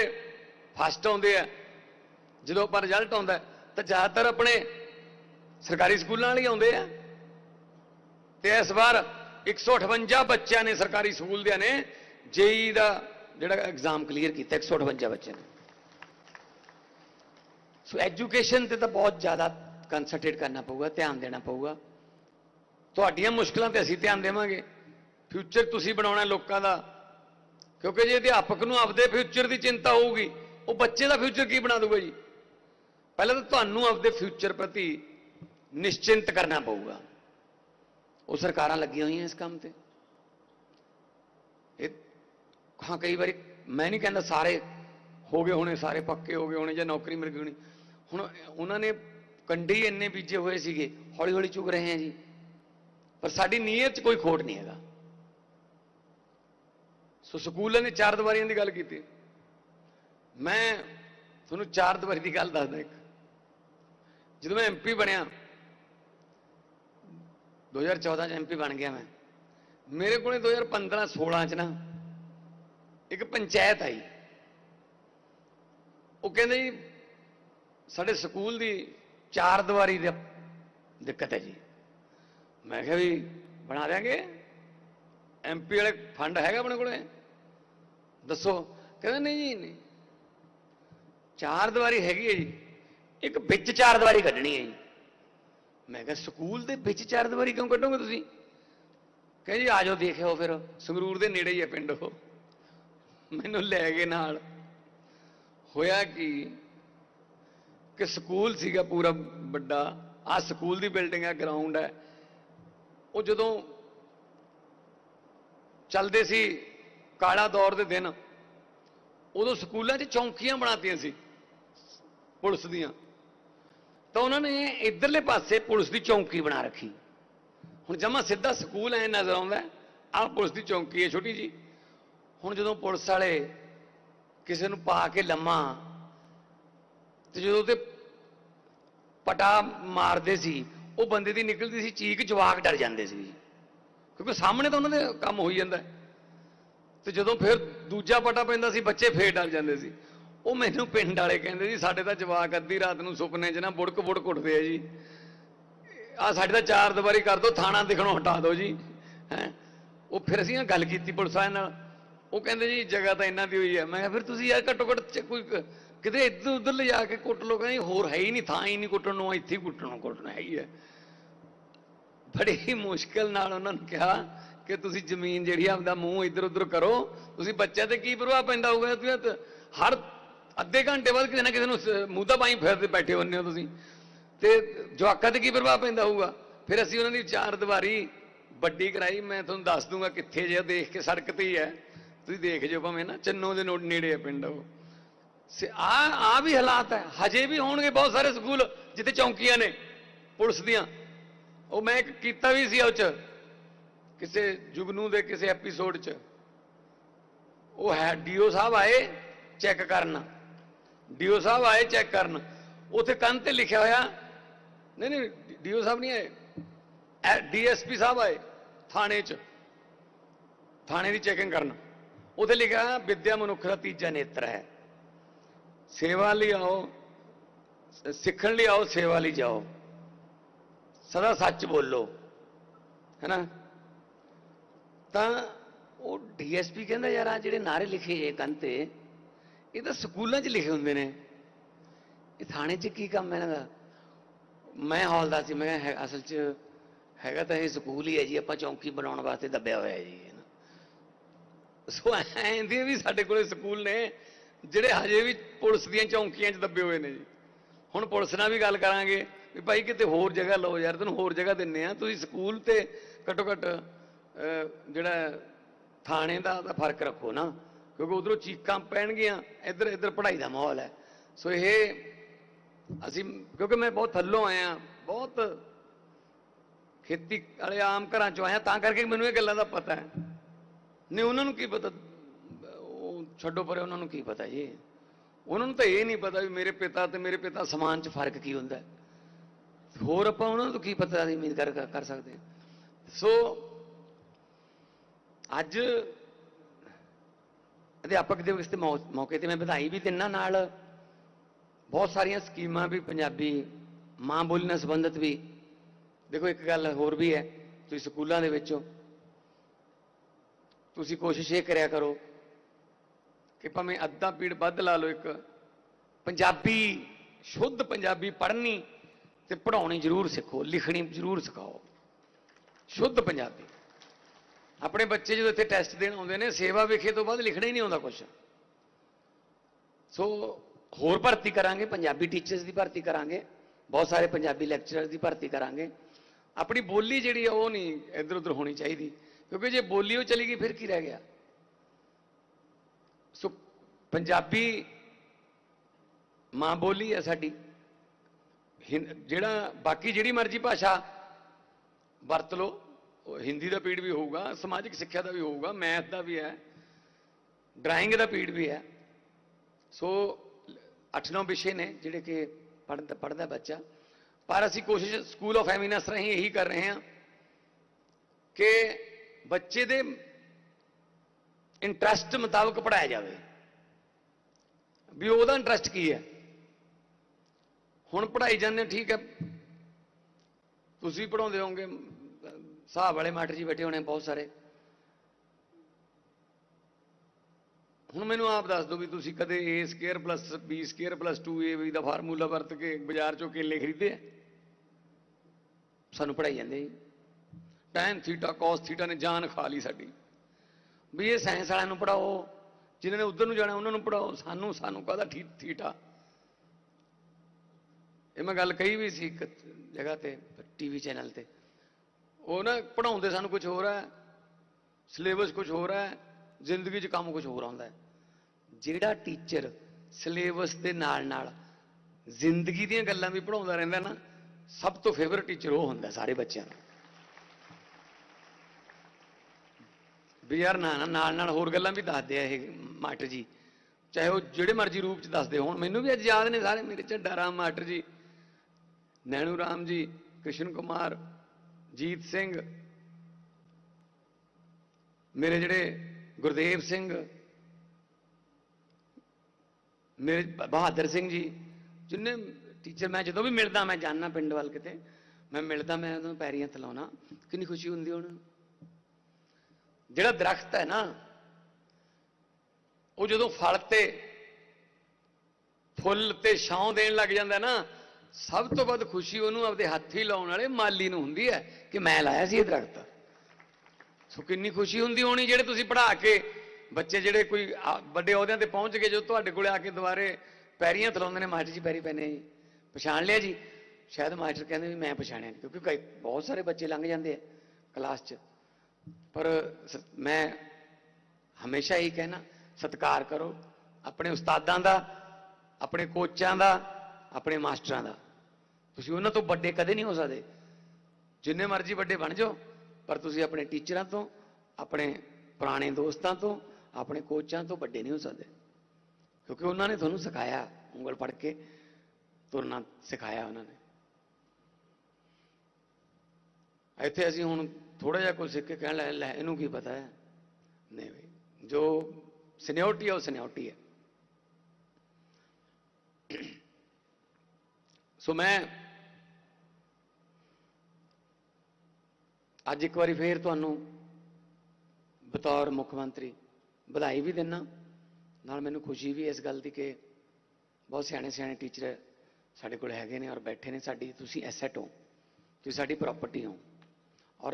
ਫਸਟ ਆਉਂਦੇ ਆ, ਜਦੋਂ ਆਪਾਂ ਰਿਜ਼ਲਟ ਆਉਂਦਾ ਤਾਂ ਜ਼ਿਆਦਾਤਰ ਆਪਣੇ ਸਰਕਾਰੀ ਸਕੂਲਾਂ ਵਾਲੇ ਆਉਂਦੇ ਆ। ਤੇ ਇਸ ਵਾਰ 158 ਬੱਚਿਆਂ ਨੇ ਸਰਕਾਰੀ ਸਕੂਲ ਦਿਆਂ ਨੇ, ਜੇਈ ਦਾ ਜਿਹੜਾ ਐਗਜ਼ਾਮ ਕਲੀਅਰ ਕੀਤਾ 158 ਬੱਚਿਆਂ ਨੇ। ਸੋ ਐਜੂਕੇਸ਼ਨ ਤੇ ਤਾਂ ਬਹੁਤ ਜ਼ਿਆਦਾ ਕਨਸੈਂਟਰੇਟ ਕਰਨਾ ਪਊਗਾ, ਧਿਆਨ ਦੇਣਾ ਪਊਗਾ। ਤੁਹਾਡੀਆਂ ਮੁਸ਼ਕਲਾਂ ਤੇ ਅਸੀਂ ਧਿਆਨ ਦੇਵਾਂਗੇ। ਫਿਊਚਰ ਤੁਸੀਂ ਬਣਾਉਣਾ ਲੋਕਾਂ ਦਾ। ਕਿਉਂਕਿ ਜੇ ਅਧਿਆਪਕ ਨੂੰ ਆਪਦੇ ਫਿਊਚਰ ਦੀ ਚਿੰਤਾ ਹੋਊਗੀ, ਉਹ ਬੱਚੇ ਦਾ ਫਿਊਚਰ ਕੀ ਬਣਾ ਦੂਗਾ ਜੀ? ਪਹਿਲਾਂ ਤਾਂ ਤੁਹਾਨੂੰ ਆਪਦੇ ਫਿਊਚਰ ਪ੍ਰਤੀ ਨਿਸ਼ਚਿੰਤ ਕਰਨਾ ਪਊਗਾ। ਉਹ ਸਰਕਾਰਾਂ ਲੱਗੀਆਂ ਹੋਈਆਂ ਇਸ ਕੰਮ ਤੇ। ਇਹ ਹਾਂ, ਕਈ ਵਾਰੀ ਮੈਂ ਨਹੀਂ ਕਹਿੰਦਾ ਸਾਰੇ ਹੋ ਗਏ ਹੋਣੇ, ਸਾਰੇ ਪੱਕੇ ਹੋ ਗਏ ਹੋਣੇ ਜਾਂ ਨੌਕਰੀ ਮਿਲ ਗਈ ਹੋਣੀ। ਹੁਣ ਉਹਨਾਂ ਨੇ ਕੰਡੇ ਹੀ ਇੰਨੇ ਬੀਜੇ ਹੋਏ ਸੀਗੇ ਹੌਲੀ ਹੌਲੀ ਚੁਗ ਰਹੇ ਆ ਜੀ ਪਰ ਸਾਡੀ ਨੀਅਤ 'ਚ ਕੋਈ ਖੋਟ ਨਹੀਂ ਹੈਗਾ ਸੋ ਸਕੂਲਾਂ ਨੇ ਚਾਰ ਦੀਵਾਰੀਆਂ ਦੀ ਗੱਲ ਕੀਤੀ ਮੈਂ ਤੁਹਾਨੂੰ ਚਾਰ ਦੀਵਾਰੀ ਦੀ ਗੱਲ ਦੱਸਦਾ ਇੱਕ ਜਦੋਂ ਮੈਂ ਐਮਪੀ ਬਣਿਆ 2014 ਚ ਐਮਪੀ ਬਣ ਗਿਆ ਮੈਂ ਮੇਰੇ ਕੋਲੇ 2015 16 ਚ ਨਾ ਇੱਕ ਪੰਚਾਇਤ ਆਈ ਉਹ ਕਹਿੰਦੇ ਜੀ ਸਾਡੇ ਸਕੂਲ ਦੀ ਚਾਰ ਦੀਵਾਰੀ ਦੀ ਦਿੱਕਤ ਹੈ ਜੀ। ਮੈਂ ਕਿਹਾ ਵੀ ਬਣਾ ਦਿਆਂਗੇ। ਐਮਪੀ ਵਾਲੇ ਫੰਡ ਹੈਗਾ ਆਪਣੇ ਕੋਲੇ। ਦੱਸੋ। ਕਹਿੰਦੇ, ਨਹੀਂ ਜੀ, ਨਹੀਂ। ਚਾਰ ਦੀਵਾਰੀ ਹੈਗੀ ਹੈ ਜੀ। ਇੱਕ ਵਿੱਚ ਚਾਰ ਦੀਵਾਰੀ ਕੱਢਣੀ ਹੈ ਜੀ। ਮੈਂ ਕਿਹਾ, ਸਕੂਲ ਦੇ ਵਿੱਚ ਚਾਰ ਦੀਵਾਰੀ ਕਿਉਂ ਕੱਢੋਗੇ ਤੁਸੀਂ? ਕਹਿੰਦੇ ਜੀ ਆਜੋ ਦੇਖਿਓ ਫਿਰ। ਸੰਗਰੂਰ ਦੇ ਨੇੜੇ ਹੀ ਹੈ ਪਿੰਡ ਉਹ। ਮੈਨੂੰ ਲੈ ਗਏ ਨਾਲ। ਹੋਇਆ ਕਿ? ਕਿ ਸਕੂਲ ਸੀਗਾ ਪੂਰਾ ਵੱਡਾ ਆ ਸਕੂਲ ਦੀ ਬਿਲਡਿੰਗ ਹੈ ਗਰਾਊਂਡ ਹੈ। ਉਹ ਜਦੋਂ ਚੱਲਦੇ ਸੀ ਕਾਲਾ ਦੌਰ ਦੇ ਦਿਨ, ਉਦੋਂ ਸਕੂਲਾਂ 'ਚ ਚੌਂਕੀਆਂ ਬਣਾਤੀਆਂ ਸੀ ਪੁਲਿਸ ਦੀਆਂ। ਤਾਂ ਉਹਨਾਂ ਨੇ ਇਧਰਲੇ ਪਾਸੇ ਪੁਲਿਸ ਦੀ ਚੌਂਕੀ ਬਣਾ ਰੱਖੀ। ਹੁਣ ਜਮਾ ਸਿੱਧਾ ਸਕੂਲ ਐ ਨਜ਼ਰ ਆਉਂਦਾ, ਆਹ ਪੁਲਿਸ ਦੀ ਚੌਂਕੀ ਹੈ ਛੋਟੀ ਜੀ ਹੁਣ ਜਦੋਂ ਪੁਲਿਸ ਵਾਲੇ ਕਿਸੇ ਨੂੰ ਪਾ ਕੇ ਲੰਮਾ ਤੇ ਜਦੋਂ ਤੇ ਪਟਾ ਮਾਰਦੇ ਸੀ, ਉਹ ਬੰਦੇ ਦੀ ਨਿਕਲਦੀ ਸੀ, ਚੀਕ ਜਵਾਕ ਡਰ ਜਾਂਦੇ ਸੀ। ਕਿਉਂਕਿ ਸਾਹਮਣੇ ਤਾਂ ਉਹਨਾਂ ਦੇ ਕੰਮ ਹੋਈ ਜਾਂਦਾ। ਤੇ ਜਦੋਂ ਫਿਰ ਦੂਜਾ ਪਟਾ ਪੈਂਦਾ ਸੀ, ਬੱਚੇ ਫੇਰ ਡਰ ਜਾਂਦੇ ਸੀ। ਉਹ ਮੈਨੂੰ ਪਿੰਡ ਵਾਲੇ ਕਹਿੰਦੇ ਜੀ, ਸਾਡੇ ਤਾਂ ਜਵਾਕ ਅੱਧੀ ਰਾਤ ਨੂੰ ਸੁਪਨੇ 'ਚ ਨਾ ਬੁੜਕ ਬੁੜਕ ਉੱਠਦੇ ਆ ਜੀ। ਆ ਸਾਡੇ ਤਾਂ ਚਾਰ ਦੁਬਾਰੀ ਕਰ ਦੋ, ਥਾਣਾ ਦਿਖਣੋਂ ਹਟਾ ਦਿਓ ਜੀ। ਹੈ? ਉਹ ਫਿਰ ਅਸੀਂ ਨਾ ਗੱਲ ਕੀਤੀ ਪੁਲਿਸ ਵਾਲਿਆਂ ਨਾਲ। ਉਹ ਕਹਿੰਦੇ ਜੀ, ਜਗ੍ਹਾ ਤਾਂ ਇਹਨਾਂ ਦੀ ਹੋਈ ਹੈ ਮੈਂ ਕਿਹਾ, ਫਿਰ ਤੁਸੀਂ ਯਾਰ ਘੱਟੋ ਘੱਟ ਕੋਈ ਕਿਤੇ ਇੱਧਰ ਉੱਧਰ ਲਿਜਾ ਕੇ ਕੁੱਟ ਲੋ ਕਹਿੰਦੇ ਹੋਰ ਹੈ ਹੀ ਨਹੀਂ, ਥਾਂ ਹੀ ਨਹੀਂ ਕੁੱਟਣ ਨੂੰ, ਇੱਥੇ ਹੀ ਕੁੱਟਣ ਨੂੰ ਕੁੱਟਣਾ ਹੈ ਹੀ ਹੈ। ਬੜੀ ਹੀ ਮੁਸ਼ਕਲ ਨਾਲ ਉਹਨਾਂ ਨੂੰ ਕਿਹਾ ਕਿ ਤੁਸੀਂ ਜ਼ਮੀਨ ਜਿਹੜੀ ਆ, ਆਪਦਾ ਮੂੰਹ ਇੱਧਰ ਉੱਧਰ ਕਰੋ, ਤੁਸੀਂ ਬੱਚਿਆਂ ਤੇ ਕੀ ਪ੍ਰਭਾਵ ਪੈਂਦਾ ਹੋਊਗਾ ਤੁਸੀਂ ਹਰ ਅੱਧੇ ਘੰਟੇ ਬਾਅਦ ਕਿਸੇ ਨਾ ਕਿਸੇ ਨੂੰ ਸ- ਮੂੰਹ ਤਾਂ ਪਾਈ ਫਿਰਦੇ ਬੈਠੇ ਹੁੰਦੇ ਹੋ ਤੁਸੀਂ। ਤੇ ਜਵਾਕਾਂ ਤੇ ਕੀ ਪ੍ਰਭਾਵ ਪੈਂਦਾ ਹੋਊਗਾ? ਫਿਰ ਅਸੀਂ ਉਹਨਾਂ ਦੀ ਚਾਰ ਦੀਵਾਰੀ ਵੱਡੀ ਕਰਾਈ, ਮੈਂ ਤੁਹਾਨੂੰ ਦੱਸ ਦੂੰਗਾ ਕਿੱਥੇ ਜੇ ਦੇਖ ਕੇ ਸੜਕ ਤੇ ਹੀ ਹੈ। ਤੁਸੀਂ ਦੇਖ ਜਿਓ ਭਾਵੇਂ ਨਾ, ਚੰਨੋ ਦੇ ਨੋ- ਨੇੜੇ ਹੈ ਪਿੰਡ ਉਹ। ਆ ਆ ਵੀ ਹਾਲਾਤ ਹੈ। ਹਜੇ ਵੀ ਹੋਣਗੇ ਬਹੁਤ ਸਾਰੇ ਸਕੂਲ ਜਿੱਥੇ ਚੌਂਕੀਆਂ ਨੇ ਪੁਲਿਸ ਦੀਆਂ। ਉਹ ਮੈਂ ਇੱਕ ਕੀਤਾ ਵੀ ਸੀ ਉਹ ਚ ਕਿਸੇ ਜੁਗਨੂ ਦੇ ਕਿਸੇ ਐਪੀਸੋਡ ਚ। ਉਹ ਹੈ ਡੀਓ ਸਾਹਿਬ ਆਏ ਚੈੱਕ ਕਰਨ। ਡੀਓ ਸਾਹਿਬ ਆਏ ਚੈੱਕ ਕਰਨ। ਉਥੇ ਕੰਨ ਤੇ ਲਿਖਿਆ ਹੋਇਆ ਨਹੀਂ ਨਹੀਂ ਡੀਓ ਸਾਹਿਬ ਨਹੀਂ ਆਏ। ਡੀਐਸਪੀ ਸਾਹਿਬ ਆਏ ਥਾਣੇ ਚ। ਥਾਣੇ ਦੀ ਚੈਕਿੰਗ ਕਰਨ। ਉਥੇ ਲਿਖਿਆ ਹੋਇਆ, ਵਿਦਿਆ ਮਨੁੱਖ ਦਾ ਤੀਜਾ ਨੇਤਰ ਹੈ। ਸੇਵਾ ਲਈ ਆਓ, ਸਿੱਖਣ ਲਈ ਆਓ, ਸੇਵਾ ਲਈ ਜਾਓ। ਸਦਾ ਸੱਚ ਬੋਲੋ, ਹੈਨਾ? ਤਾਂ ਉਹ ਡੀਐਸਪੀ ਕਹਿੰਦਾ, ਯਾਰ ਆ ਜਿਹੜੇ ਨਾਰੇ ਲਿਖੇ ਜੇ ਕੰਨ ਤੇ, ਇਹ ਤਾਂ ਸਕੂਲਾਂ 'ਚ ਲਿਖੇ ਹੁੰਦੇ ਨੇ। ਇਹ ਥਾਣੇ 'ਚ ਕੀ ਕੰਮ ਇਹਨਾਂ ਦਾ? ਮੈਂ ਹੌਲਦਾਰ ਸੀ, ਮੈਂ ਕਿਹਾ, ਅਸਲ 'ਚ ਹੈਗਾ ਤਾਂ ਇਹ ਸਕੂਲ ਹੀ ਹੈ ਜੀ, ਆਪਾਂ ਚੌਂਕੀ ਬਣਾਉਣ ਵਾਸਤੇ ਦੱਬਿਆ ਹੋਇਆ ਜੀ ਸੋ ਐਂਦੇ ਵੀ ਸਾਡੇ ਕੋਲੇ ਸਕੂਲ ਨੇ। ਜਿਹੜੇ ਹਜੇ ਵੀ ਪੁਲਿਸ ਦੀਆਂ ਚੌਂਕੀਆਂ 'ਚ ਦੱਬੇ ਹੋਏ ਨੇ ਜੀ। ਹੁਣ ਪੁਲਿਸ ਨਾਲ ਵੀ ਗੱਲ ਕਰਾਂਗੇ ਵੀ ਭਾਈ ਕਿਤੇ ਹੋਰ ਜਗ੍ਹਾ ਲਓ ਯਾਰ, ਤੈਨੂੰ ਹੋਰ ਜਗ੍ਹਾ ਦਿੰਨੇ ਆ। ਤੁਸੀਂ ਸਕੂਲ ਤੇ ਘੱਟੋ ਘੱਟ ਜਿਹੜਾ ਥਾਣੇ ਦਾ ਦਾ ਫ਼ਰਕ ਰੱਖੋ ਨਾ। ਕਿਉਂਕਿ ਉਧਰੋਂ ਚੀਕਾਂ ਪੈਣਗੀਆਂ, ਇੱਧਰ ਇੱਧਰ ਪੜ੍ਹਾਈ ਦਾ ਮਾਹੌਲ ਹੈ। ਸੋ ਇਹ ਅਸੀਂ, ਕਿਉਂਕਿ ਮੈਂ ਬਹੁਤ ਥੱਲੋਂ ਆਇਆ, ਬਹੁਤ ਖੇਤੀ ਵਾਲੇ ਆਮ ਘਰਾਂ ਚੋਂ ਆਇਆ, ਤਾਂ ਕਰਕੇ ਮੈਨੂੰ ਇਹ ਗੱਲਾਂ ਦਾ ਪਤਾ ਹੈ। ਨਹੀਂ, ਉਹਨਾਂ ਨੂੰ ਕੀ ਪਤਾ? ਛੱਡੋ ਪਰੇ ਉਹਨਾਂ ਨੂੰ ਕੀ ਪਤਾ ਜੀ? ਉਹਨਾਂ ਨੂੰ ਤਾਂ ਇਹ ਨਹੀਂ ਪਤਾ ਵੀ ਮੇਰੇ ਪਿਤਾ ਤੇ ਮੇਰੇ ਪਿਤਾ ਸਮਾਨ 'ਚ ਫ਼ਰਕ ਕੀ ਹੁੰਦਾ। ਹੋਰ ਆਪਾਂ ਉਹਨਾਂ ਨੂੰ ਕੀ ਪਤਾ ਦੀ ਉਮੀਦ ਕਰ ਕਰ ਸਕਦੇ? ਸੋ ਅੱਜ ਅਧਿਆਪਕ ਦਿਵਸ ਦੇ ਮੌਕੇ ਤੇ ਮੈਂ ਵਧਾਈ ਵੀ ਦਿੰਨਾ ਨਾਲ। ਬਹੁਤ ਸਾਰੀਆਂ ਸਕੀਮਾਂ ਵੀ ਪੰਜਾਬੀ ਮਾਂ ਬੋਲੀ ਨਾਲ ਸੰਬੰਧਿਤ ਵੀ। ਦੇਖੋ, ਇੱਕ ਗੱਲ ਹੋਰ ਵੀ ਹੈ, ਤੁਸੀਂ ਸਕੂਲਾਂ ਦੇ ਵਿੱਚੋਂ। ਤੁਸੀਂ ਕੋਸ਼ਿਸ਼ ਇਹ ਕਰਿਆ ਕਰੋ ਕਿ ਭਾਵੇਂ ਅੱਧਾ ਪੀੜ ਵੱਧ ਲਾ ਲਓ ਇੱਕ, ਪੰਜਾਬੀ, ਸ਼ੁੱਧ ਪੰਜਾਬੀ ਪੜ੍ਹਨੀ ਤੇ ਪੜ੍ਹਾਉਣੀ ਜ਼ਰੂਰ ਸਿੱਖੋ, ਲਿਖਣੀ ਜ਼ਰੂਰ ਸਿਖਾਓ। ਸ਼ੁੱਧ ਪੰਜਾਬੀ। ਆਪਣੇ ਬੱਚੇ ਜਦੋਂ ਇੱਥੇ ਟੈਸਟ ਦੇਣ ਆਉਂਦੇ ਨੇ, ਸੇਵਾ ਵਿਖੇ ਤੋਂ ਬਾਅਦ ਲਿਖਣਾ ਹੀ ਨਹੀਂ ਆਉਂਦਾ ਕੁਝ ਸੋ ਹੋਰ ਭਰਤੀ ਕਰਾਂਗੇ, ਪੰਜਾਬੀ ਟੀਚਰਸ ਦੀ ਭਰਤੀ ਕਰਾਂਗੇ, ਬਹੁਤ ਸਾਰੇ ਪੰਜਾਬੀ ਲੈਕਚਰਰਸ ਦੀ ਭਰਤੀ ਕਰਾਂਗੇ। ਆਪਣੀ ਬੋਲੀ ਜਿਹੜੀ ਆ, ਉਹ ਨਹੀਂ ਇੱਧਰ ਉੱਧਰ ਹੋਣੀ ਚਾਹੀਦੀ, ਕਿਉਂਕਿ ਜੇ ਬੋਲੀ ਉਹ ਚਲੀ ਗਈ, ਫਿਰ ਕੀ ਰਹਿ ਗਿਆ? ਸੋ ਪੰਜਾਬੀ ਮਾਂ ਬੋਲੀ ਹੈ ਸਾਡੀ। ਹਿੰ- ਜਿਹੜਾ ਬਾਕੀ ਜਿਹੜੀ ਮਰਜ਼ੀ ਭਾਸ਼ਾ ਵਰਤ ਲਓ, ਉਹ ਹਿੰਦੀ ਦਾ ਪੀੜ ਵੀ ਹੋਊਗਾ, ਸਮਾਜਿਕ ਸਿੱਖਿਆ ਦਾ ਵੀ ਹੋਊਗਾ, ਮੈਥ ਦਾ ਵੀ ਹੈ, ਡਰਾਇੰਗ ਦਾ ਪੀੜ ਵੀ ਹੈ। ਸੋ 8-9 ਵਿਸ਼ੇ ਨੇ ਜਿਹੜੇ ਕਿ ਪੜ੍ਹਦਾ ਪੜ੍ਹਦਾ ਬੱਚਾ। ਪਰ ਅਸੀਂ ਕੋਸ਼ਿਸ਼ ਸਕੂਲ ਆਫ ਐਮਿਨੈਂਸ ਰਾਹੀਂ ਇਹੀ ਕਰ ਰਹੇ ਹਾਂ ਕਿ ਬੱਚੇ ਦੇ ਇੰਟਰਸਟ ਮੁਤਾਬਕ ਪੜਾਇਆ ਜਾਵੇ। ਵੀ ਉਹਦਾ ਇੰਟਰਸਟ ਕੀ ਹੈ? ਹੁਣ ਪੜਾਈ ਜਾਂਦੇ ਠੀਕ ਹੈ। ਤੁਸੀਂ ਪੜਾਉਂਦੇ ਹੋਗੇ ਅਮ, ਹਿਸਾਬ ਵਾਲੇ ਮਾਸਟਰ ਜੀ ਬੈਠੇ ਹੋਣੇ ਬਹੁਤ ਸਾਰੇ। ਹੁਣ ਮੈਨੂੰ ਆਪ ਦੱਸ ਦਿਓ ਵੀ ਤੁਸੀਂ ਕਦੇ a square plus b square plus 2ab ਦਾ ਫਾਰਮੂਲਾ ਵਰਤ ਕੇ ਬਾਜ਼ਾਰ ਚੋਂ ਕੇਲੇ ਖਰੀਦੇ ਆ? ਸਾਨੂੰ ਪੜਾਈ ਜਾਂਦੇ ਜੀ। ਟਾਈਮ ਥੀਟਾ cos ਥੀਟਾ ਨੇ ਜਾਨ ਖਾ ਲਈ ਸਾਡੀ। ਵੀ ਇਹ ਸਾਇੰਸ ਵਾਲਿਆਂ ਨੂੰ ਪੜਾਓ ਜਿਨ੍ਹਾਂ ਨੇ ਉਧਰ ਨੂੰ ਜਾਣਾ, ਉਹਨਾਂ ਨੂੰ ਪੜਾਓ ਸਾਨੂੰ ਸਾਨੂੰ ਕਾਹਦਾ ਠੀ- ਥੀਟਾ? ਇਹ ਮੈਂ ਗੱਲ ਕਹੀ ਵੀ ਸੀ ਇੱਕ ਜਗ੍ਹਾ ਤੇ, ਟੀਵੀ ਚੈਨਲ ਤੇ। ਉਹ ਨਾ ਪੜਾਉਂਦੇ ਸਾਨੂੰ ਕੁਝ ਹੋਰ ਹੈ, ਸਿਲੇਬਸ ਕੁਝ ਹੋਰ ਹੈ, ਜ਼ਿੰਦਗੀ 'ਚ ਕੰਮ ਕੁਝ ਹੋਰ ਆਉਂਦਾ ਜਿਹੜਾ ਟੀਚਰ ਸਿਲੇਬਸ ਦੇ ਨਾਲ ਨਾਲ ਜ਼ਿੰਦਗੀ ਦੀਆਂ ਗੱਲਾਂ ਵੀ ਪੜਾਉਂਦਾ ਰਹਿੰਦਾ ਨਾ, ਸਭ ਤੋਂ ਫੇਵਰਿਟ ਟੀਚਰ ਉਹ ਹੁੰਦਾ, ਸਾਰੇ ਬੱਚਿਆਂ ਦਾ। ਵੀ ਯਾਰ ਨਾ ਨਾ ਨਾਲ ਨਾਲ ਹੋਰ ਗੱਲਾਂ ਵੀ ਦੱਸਦੇ ਆ ਇਹ ਮਾਸਟਰ ਜੀ। ਚਾਹੇ ਉਹ ਜਿਹੜੇ ਮਰਜ਼ੀ ਰੂਪ ਚ ਦੱਸਦੇ ਹੋਣ। ਮੈਨੂੰ ਵੀ ਅੱਜ ਯਾਦ ਨੇ ਸਾਰੇ ਮੇਰੇ ਝੱਡਾ ਰਾਮ ਮਾਸਟਰ ਜੀ, ਨੈਣੂ ਰਾਮ ਜੀ, ਕ੍ਰਿਸ਼ਨ ਕੁਮਾਰ, ਜੀਤ ਸਿੰਘ, ਮੇਰੇ ਜਿਹੜੇ ਗੁਰਦੇਵ ਸਿੰਘ, ਮੇਰੇ ਬਹਾਦਰ ਸਿੰਘ ਜੀ, ਜਿੰਨੇ ਟੀਚਰ ਮੈਂ ਜਦੋਂ ਵੀ ਮਿਲਦਾ, ਮੈਂ ਜਾਣਨਾ ਪਿੰਡ ਵੱਲ ਕਿਤੇ, ਮੈਂ ਮਿਲਦਾ, ਮੈਂ ਉਹਨਾਂ ਨੂੰ ਪੈਰੀਂ ਹੱਥ ਲਾਉਣਾ ਕਿੰਨੀ ਖੁਸ਼ੀ ਹੁੰਦੀ ਉਹਨਾਂ ਨੂੰ ਜਿਹੜਾ ਦਰਖਤ ਹੈ ਨਾ, ਉਹ ਜਦੋਂ ਫਲ ਤੇ ਫੁੱਲ ਤੇ ਛਾਂ ਦੇਣ ਲੱਗ ਜਾਂਦਾ ਨਾ, ਸਭ ਤੋਂ ਵੱਧ ਖੁਸ਼ੀ ਉਹਨੂੰ ਆਪਦੇ ਹੱਥੀ ਲਾਉਣ ਵਾਲੇ ਮਾਲੀ ਨੂੰ ਹੁੰਦੀ ਹੈ ਕਿ ਮੈਂ ਲਾਇਆ ਸੀ ਇਹ ਦਰਖਤ। ਸੋ ਕਿੰਨੀ ਖੁਸ਼ੀ ਹੁੰਦੀ ਹੋਣੀ ਜਿਹੜੇ ਤੁਸੀਂ ਪੜ੍ਹਾ ਕੇ ਬੱਚੇ ਜਿਹੜੇ ਕੋਈ ਆ- ਵੱਡੇ ਅਹੁਦਿਆਂ ਤੇ ਪਹੁੰਚ ਗਏ ਜੋ ਤੁਹਾਡੇ ਕੋਲੇ ਆ ਕੇ ਦੁਬਾਰੇ ਪੈਰੀਆਂ ਤਲਾਉਂਦੇ ਨੇ, ਮਾਸਟਰ ਜੀ ਪੈਰੀ ਪੈਨੇ ਜੀ। ਪਛਾਣ ਲਿਆ ਜੀ? ਸ਼ਾਇਦ ਮਾਸਟਰ ਕਹਿੰਦੇ ਵੀ ਮੈਂ ਪਛਾਣਿਆ ਨਹੀਂ ਕਿਉਂਕਿ ਕਈ ਬਹੁਤ ਸਾਰੇ ਬੱਚੇ ਲੰਘ ਜਾਂਦੇ ਆ ਕਲਾਸ 'ਚ। ਪਰ ਮੈਂ ਹਮੇਸ਼ਾ ਹੀ ਕਹਿਣਾ, ਸਤਿਕਾਰ ਕਰੋ ਆਪਣੇ ਉਸਤਾਦਾਂ ਦਾ, ਆਪਣੇ ਕੋਚਾਂ ਦਾ, ਆਪਣੇ ਮਾਸਟਰਾਂ ਦਾ। ਤੁਸੀਂ ਉਹਨਾਂ ਤੋਂ ਵੱਡੇ ਕਦੇ ਨਹੀਂ ਹੋ ਸਕਦੇ। ਜਿੰਨੇ ਮਰਜ਼ੀ ਵੱਡੇ ਬਣ ਜਾਓ, ਪਰ ਤੁਸੀਂ ਆਪਣੇ ਟੀਚਰਾਂ ਤੋਂ, ਆਪਣੇ ਪੁਰਾਣੇ ਦੋਸਤਾਂ ਤੋਂ, ਆਪਣੇ ਕੋਚਾਂ ਤੋਂ ਵੱਡੇ ਨਹੀਂ ਹੋ ਸਕਦੇ। ਕਿਉਂਕਿ ਉਹਨਾਂ ਨੇ ਤੁਹਾਨੂੰ ਸਿਖਾਇਆ, ਉਂਗਲ ਫੜ ਕੇ ਤੁਰਨਾ ਸਿਖਾਇਆ ਉਹਨਾਂ ਨੇ। ਇੱਥੇ ਅਸੀਂ ਹੁਣ ਥੋੜਾ ਜਿਹਾ ਕੁਝ ਸਿੱਖ ਕੇ ਕਹਿਣ ਲੈ ਲੈ, ਇਹਨੂੰ ਕੀ ਪਤਾ ਹੈ? ਨਹੀਂ ਬਈ, ਜੋ ਸੀਨੀਅਰਟੀ ਹੈ, ਉਹ ਸੀਨੀਅਰਟੀ ਹੈ। ਸੋ ਮੈਂ ਅੱਜ ਇੱਕ ਵਾਰੀ ਫੇਰ ਤੁਹਾਨੂੰ ਬਤੌਰ ਮੁੱਖ ਮੰਤਰੀ ਵਧਾਈ ਵੀ ਦਿੰਨਾ। ਨਾਲ ਮੈਨੂੰ ਖੁਸ਼ੀ ਵੀ ਇਸ ਗੱਲ ਦੀ ਕਿ ਬਹੁਤ ਸਿਆਣੇ ਸਿਆਣੇ ਟੀਚਰ ਸਾਡੇ ਕੋਲ ਹੈਗੇ ਨੇ ਔਰ ਬੈਠੇ ਨੇ ਸਾਡੀ, ਤੁਸੀਂ ਐਸੈਟ ਹੋ, ਤੁਸੀਂ ਸਾਡੀ ਪ੍ਰਾਪਰਟੀ ਹੋ। ਔਰ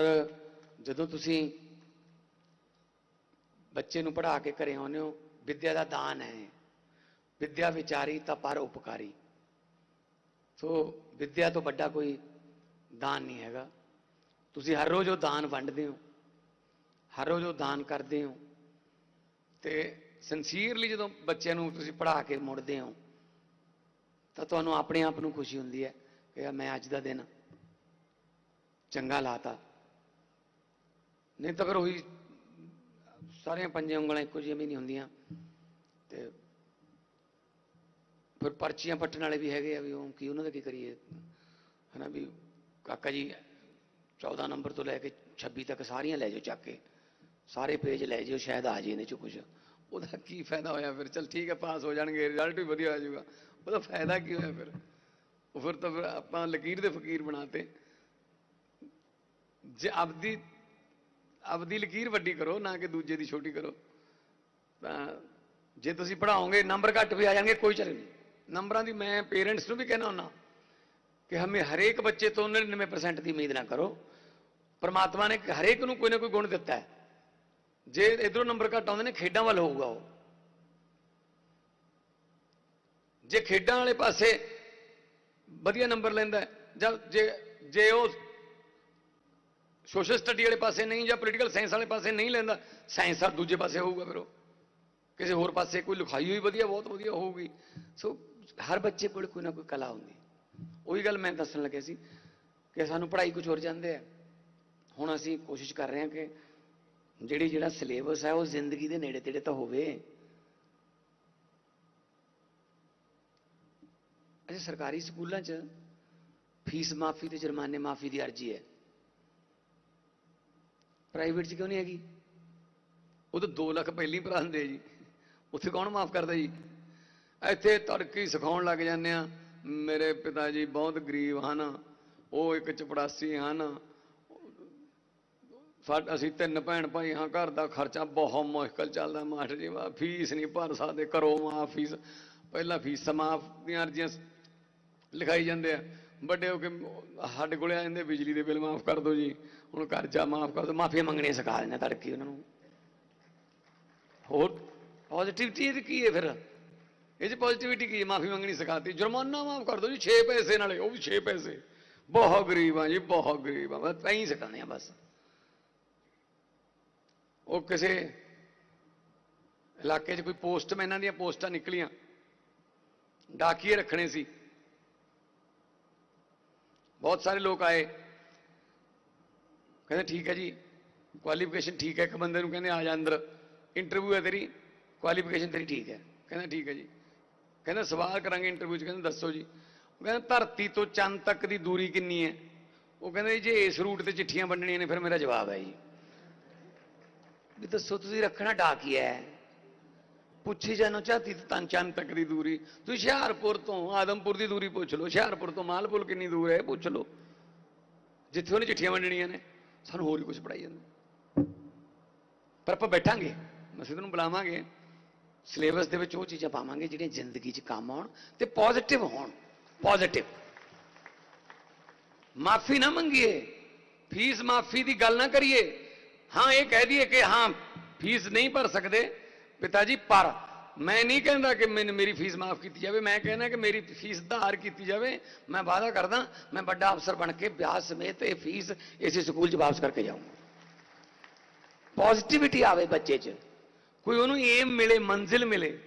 ਜਦੋਂ ਤੁਸੀਂ ਬੱਚੇ ਨੂੰ ਪੜ੍ਹਾ ਕੇ ਘਰੇ ਆਉਂਦੇ ਹੋ, ਵਿੱਦਿਆ ਦਾ ਦਾਨ ਹੈ ਵਿੱਦਿਆ ਵਿਚਾਰੀ ਤਾਂ ਪਰ ਉਪਕਾਰੀ। ਸੋ ਵਿੱਦਿਆ ਤੋਂ ਵੱਡਾ ਕੋਈ ਦਾਨ ਨਹੀਂ ਹੈਗਾ। ਤੁਸੀਂ ਹਰ ਰੋਜ਼ ਉਹ ਦਾਨ ਵੰਡਦੇ ਹੋ। ਹਰ ਰੋਜ਼ ਉਹ ਦਾਨ ਕਰਦੇ ਹੋ। ਤੇ ਸਿੰਸੀਅਰਲੀ ਜਦੋਂ ਬੱਚਿਆਂ ਨੂੰ ਤੁਸੀਂ ਪੜ੍ਹਾ ਕੇ ਮੁੜਦੇ ਹੋ, ਤਾਂ ਤੁਹਾਨੂੰ ਆਪਣੇ ਆਪ ਨੂੰ ਖੁਸ਼ੀ ਹੁੰਦੀ ਹੈ ਕਿ ਯਾਰ ਮੈਂ ਅੱਜ ਦਾ ਦਿਨ ਚੰਗਾ ਲਾਤਾ। ਨਹੀਂ ਤਾਂ ਫਿਰ ਉਹੀ ਸਾਰੀਆਂ ਪੰਜੇ ਉਂਗਲਾਂ ਇੱਕੋ ਜਿਹੀਆਂ ਵੀ ਨਹੀਂ ਹੁੰਦੀਆਂ। ਤੇ ਫਿਰ ਪਰਚੀਆਂ ਪੱਟਣ ਵਾਲੇ ਵੀ ਹੈਗੇ ਆ ਵੀ ਉਹ ਕੀ ਉਹਨਾਂ ਦਾ ਕੀ ਕਰੀਏ? ਹਨਾ ਵੀ ਕਾਕਾ ਜੀ 14 ਨੰਬਰ ਤੋਂ ਲੈ ਕੇ 26 ਤੱਕ ਸਾਰੀਆਂ ਲੈ ਜਾਓ ਚੱਕ ਕੇ। ਸਾਰੇ ਪੇਜ ਲੈ ਜਿਓ ਸ਼ਾਇਦ ਆ ਜੇ ਇਹਦੇ ਚ ਕੁਝ ਉਹਦਾ ਕੀ ਫਾਇਦਾ ਹੋਇਆ ਫਿਰ? ਚਲ ਠੀਕ ਹੈ ਪਾਸ ਹੋ ਜਾਣਗੇ ਰਿਜ਼ਲਟ ਵੀ ਵਧੀਆ ਆ ਜਾਊਗਾ। ਉਹਦਾ ਫਾਇਦਾ ਕੀ ਹੋਇਆ ਫਿਰ? ਉਹ ਫਿਰ ਤਾਂ ਫਿਰ ਆਪਾਂ ਲਕੀਰ ਦੇ ਫਕੀਰ ਬਣਾਤੇ। ਜੇ ਆਪਦੀ ਆਪਦੀ ਲਕੀਰ ਵੱਡੀ ਕਰੋ, ਨਾ ਕਿ ਦੂਜੇ ਦੀ ਛੋਟੀ ਕਰੋ। ਤਾਂ ਜੇ ਤੁਸੀਂ ਪੜਾਓਗੇ ਨੰਬਰ ਘੱਟ ਵੀ ਆ ਜਾਣਗੇ, ਕੋਈ ਚੱਲ ਨਹੀਂ। ਨੰਬਰਾਂ ਦੀ ਮੈਂ ਪੇਰੈਂਟਸ ਨੂੰ ਵੀ ਕਹਿਣਾ ਹੁੰਦਾ ਕਿ ਹਮੇ ਹਰੇਕ ਬੱਚੇ ਤੋਂ 99% ਦੀ ਉਮੀਦ ਨਾ ਕਰੋ। ਪਰਮਾਤਮਾ ਨੇ ਹਰੇਕ ਨੂੰ ਕੋਈ ਨਾ ਕੋਈ ਗੁਣ ਦਿੱਤਾ ਹੈ। ਜੇ ਇਧਰੋਂ ਨੰਬਰ ਘੱਟ ਆਉਂਦੇ ਨੇ, ਖੇਡਾਂ ਵੱਲ ਹੋਊਗਾ ਉਹ। ਜੇ ਖੇਡਾਂ ਵਾਲੇ ਪਾਸੇ ਵਧੀਆ ਨੰਬਰ ਲੈਂਦਾ ਜਾਂ ਜੇ ਜੇ ਉਹ ਸੋਸ਼ਲ ਸਟੱਡੀ ਵਾਲੇ ਪਾਸੇ ਨਹੀਂ ਜਾਂ ਪੋਲੀਟੀਕਲ ਸਾਇੰਸ ਵਾਲੇ ਪਾਸੇ ਨਹੀਂ ਲੈਂਦਾ, ਸਾਇੰਸ ਆ ਦੂਜੇ ਪਾਸੇ ਹੋਊਗਾ ਫਿਰ ਉਹ। ਕਿਸੇ ਹੋਰ ਪਾਸੇ ਕੋਈ ਲਿਖਾਈ ਹੋਈ ਵਧੀਆ, ਬਹੁਤ ਵਧੀਆ ਹੋਊਗੀ। ਸੋ ਹਰ ਬੱਚੇ ਕੋਲ ਕੋਈ ਨਾ ਕੋਈ ਕਲਾ ਹੁੰਦੀ। ਉਹੀ ਗੱਲ ਮੈਂ ਦੱਸਣ ਲੱਗਿਆ ਸੀ ਕਿ ਸਾਨੂੰ ਪੜ੍ਹਾਈ ਕੁਝ ਹੋਰ ਜਾਂਦੇ ਆ। ਹੁਣ ਅਸੀਂ ਕੋਸ਼ਿਸ਼ ਕਰ ਰਹੇ ਹਾਂ ਕਿ ਜਿਹੜੀ ਜਿਹੜਾ ਸਿਲੇਬਸ ਹੈ ਉਹ ਜ਼ਿੰਦਗੀ ਦੇ ਨੇੜੇ ਤੇੜੇ ਤਾਂ ਹੋਵੇ। ਅੱਛਾ, ਸਰਕਾਰੀ ਸਕੂਲਾਂ 'ਚ ਫੀਸ ਮਾਫੀ ਤੇ ਜੁਰਮਾਨੇ ਮਾਫੀ ਦੀ ਅਰਜੀ ਹੈ। ਪ੍ਰਾਈਵੇਟ 'ਚ ਕਿਉਂ ਨਹੀਂ ਹੈਗੀ? ਉਹ ਤਾਂ 2 ਲੱਖ ਪਹਿਲੀ ਭਰਾ ਹੁੰਦੇ ਜੀ। ਉੱਥੇ ਕੌਣ ਮਾਫ ਕਰਦਾ ਜੀ? ਇੱਥੇ ਤੜਕੀ ਸਿਖਾਉਣ ਲੱਗ ਜਾਂਦੇ ਆ। ਮੇਰੇ ਪਿਤਾ ਜੀ ਬਹੁਤ ਗਰੀਬ ਹਨ। ਉਹ ਇੱਕ ਚਪੜਾਸੀ ਹਨ। ਸਾਡ, ਅਸੀਂ ਤਿੰਨ ਭੈਣ ਭਾਈ ਹਾਂ। ਘਰ ਦਾ ਖਰਚਾ ਬਹੁਤ ਮੁਸ਼ਕਲ ਚੱਲਦਾ ਮਾਸਟਰ ਜੀ। ਵਾ ਫੀਸ ਨਹੀਂ ਭਰ ਸਕਦੇ। ਕਰੋ ਮਾਫ ਫੀਸ, ਪਹਿਲਾਂ ਫੀਸ ਮਾਫ ਦੀਆਂ ਅਰਜ਼ੀਆਂ ਲਿਖਾਈ ਜਾਂਦੇ ਆ। ਵੱਡੇ ਹੋ ਕੇ ਸਾਡੇ ਕੋਲੇ ਆ ਜਾਂਦੇ ਬਿਜਲੀ ਦੇ ਬਿੱਲ ਮਾਫ ਕਰ ਦਿਓ ਜੀ। ਹੁਣ ਕਰਜ਼ਾ ਮਾਫ ਕਰ ਦਿਓ ਮਾਫੀਆਂ ਮੰਗਣੀਆਂ ਸਿਖਾ ਦਿੰਦੇ ਆ ਤੜਕੇ ਉਹਨਾਂ ਨੂੰ। ਹੋਰ ਪੋਜ਼ਿਟਿਵਿਟੀ ਇਹਦੀ ਕੀ ਹੈ ਫਿਰ? ਇਹ ਚ ਪੋਜ਼ਿਟਿਵਿਟੀ ਕੀ ਹੈ? ਮਾਫੀ ਮੰਗਣੀ, ਸਿਖਾਤੀ। ਜੁਰਮਾਨਾ ਮਾਫ ਕਰ ਦਿਓ ਜੀ 6 ਪੈਸੇ ਨਾਲੇ, ਉਹ ਵੀ 6 ਪੈਸੇ। ਬਹੁਤ ਗਰੀਬ ਆ ਜੀ, ਬਹੁਤ ਗਰੀਬ ਆ। ਬਸ ਐਂ ਹੀ ਸਿਖਾਉਂਦੇ ਆ ਬਸ। ਉਹ ਕਿਸੇ ਇਲਾਕੇ 'ਚ ਕੋਈ ਪੋਸਟਮੈਨਾਂ ਦੀਆਂ ਪੋਸਟਾਂ ਨਿਕਲੀਆਂ। ਡਾਕੀਏ ਰੱਖਣੇ ਸੀ। ਬਹੁਤ ਸਾਰੇ ਲੋਕ ਆਏ। ਕਹਿੰਦੇ ਠੀਕ ਹੈ ਜੀ ਕੁਆਲੀਫਿਕੇਸ਼ਨ ਠੀਕ ਹੈ, ਇੱਕ ਬੰਦੇ ਨੂੰ ਕਹਿੰਦੇ ਆ ਜਾ ਅੰਦਰ ਇੰਟਰਵਿਊ ਹੈ ਤੇਰੀ ਕੁਆਲੀਫਿਕੇਸ਼ਨ ਤੇਰੀ ਠੀਕ ਹੈ, ਕਹਿੰਦਾ ਠੀਕ ਹੈ ਜੀ। ਕਹਿੰਦਾ ਸਵਾਲ ਕਰਾਂਗੇ ਇੰਟਰਵਿਊ 'ਚ, ਕਹਿੰਦੇ ਦੱਸੋ ਜੀ। ਉਹ ਕਹਿੰਦਾ ਧਰਤੀ ਤੋਂ ਚੰਦ ਤੱਕ ਦੀ ਦੂਰੀ ਕਿੰਨੀ ਹੈ? ਉਹ ਕਹਿੰਦੇ ਜੀ, ਜੇ ਇਸ ਰੂਟ ਤੇ ਚਿੱਠੀਆਂ ਵੰਡਣੀਆਂ ਨੇ, ਫਿਰ ਮੇਰਾ ਜਵਾਬ ਹੈ ਜੀ। ਵੀ ਦੱਸੋ ਤੁਸੀਂ ਰੱਖਣਾ ਡਾਕੀਆ ਹੈ? ਪੁੱਛੀ ਜਾਨੋ ਚਾਹਤੀ ਤਾਂ ਤਨ ਚੰਦ ਤੱਕ ਦੀ ਦੂਰੀ। ਤੁਸੀਂ ਹੁਸ਼ਿਆਰਪੁਰ ਤੋਂ ਆਦਮਪੁਰ ਦੀ ਦੂਰੀ ਪੁੱਛ ਲਓ। ਹੁਸ਼ਿਆਰਪੁਰ ਤੋਂ ਮਾਲਪੁਰ ਕਿੰਨੀ ਦੂਰ ਹੈ, ਇਹ ਪੁੱਛ ਲਓ। ਜਿੱਥੇ ਉਹਨੇ ਚਿੱਠੀਆਂ ਵੰਡਣੀਆਂ ਨੇ। ਸਾਨੂੰ ਹੋਰ ਹੀ ਕੁਝ ਪੜਾਈ ਜਾਂਦਾ। ਪਰ ਆਪਾਂ ਬੈਠਾਂਗੇ, ਅਸੀਂ ਤੁਹਾਨੂੰ ਬੁਲਾਵਾਂਗੇ, ਸਿਲੇਬਸ ਦੇ ਵਿੱਚ ਉਹ ਚੀਜ਼ਾਂ ਪਾਵਾਂਗੇ ਜਿਹੜੀਆਂ ਜ਼ਿੰਦਗੀ 'ਚ ਕੰਮ ਆਉਣ ਤੇ ਪੋਜ਼ਿਟਿਵ ਹੋਣ ਪੋਜ਼ਿਟਿਵ ਮਾਫੀ ਨਾ ਮੰਗੀਏ, ਫੀਸ ਮਾਫੀ ਦੀ ਗੱਲ ਨਾ ਕਰੀਏ। ਹਾਂ, ਇਹ ਕਹਿ ਦਈਏ ਕਿ ਹਾਂ, ਫੀਸ ਨਹੀਂ ਭਰ ਸਕਦੇ, ਪਿਤਾ ਜੀ, ਪਰ ਮੈਂ ਨਹੀਂ ਕਹਿੰਦਾ ਕਿ ਮੈਨੂੰ ਮੇਰੀ ਫੀਸ ਮਾਫ ਕੀਤੀ ਜਾਵੇ, ਮੈਂ ਕਹਿੰਦਾ ਕਿ ਮੇਰੀ ਫੀਸ ਧਾਰ ਕੀਤੀ ਜਾਵੇ, ਮੈਂ ਵਾਅਦਾ ਕਰਦਾ, ਮੈਂ ਵੱਡਾ ਅਫਸਰ ਬਣ ਕੇ ਵਿਆਜ ਸਮੇਤ ਇਹ ਫੀਸ ਇਸੇ ਸਕੂਲ 'ਚ ਵਾਪਸ ਕਰਕੇ ਜਾਊਂਗਾ। ਪੋਜ਼ਿਟਿਵਿਟੀ ਆਵੇ ਬੱਚੇ 'ਚ। ਕੋਈ ਉਹਨੂੰ ਏਮ ਮਿਲੇ, ਮੰਜ਼ਿਲ ਮਿਲੇ।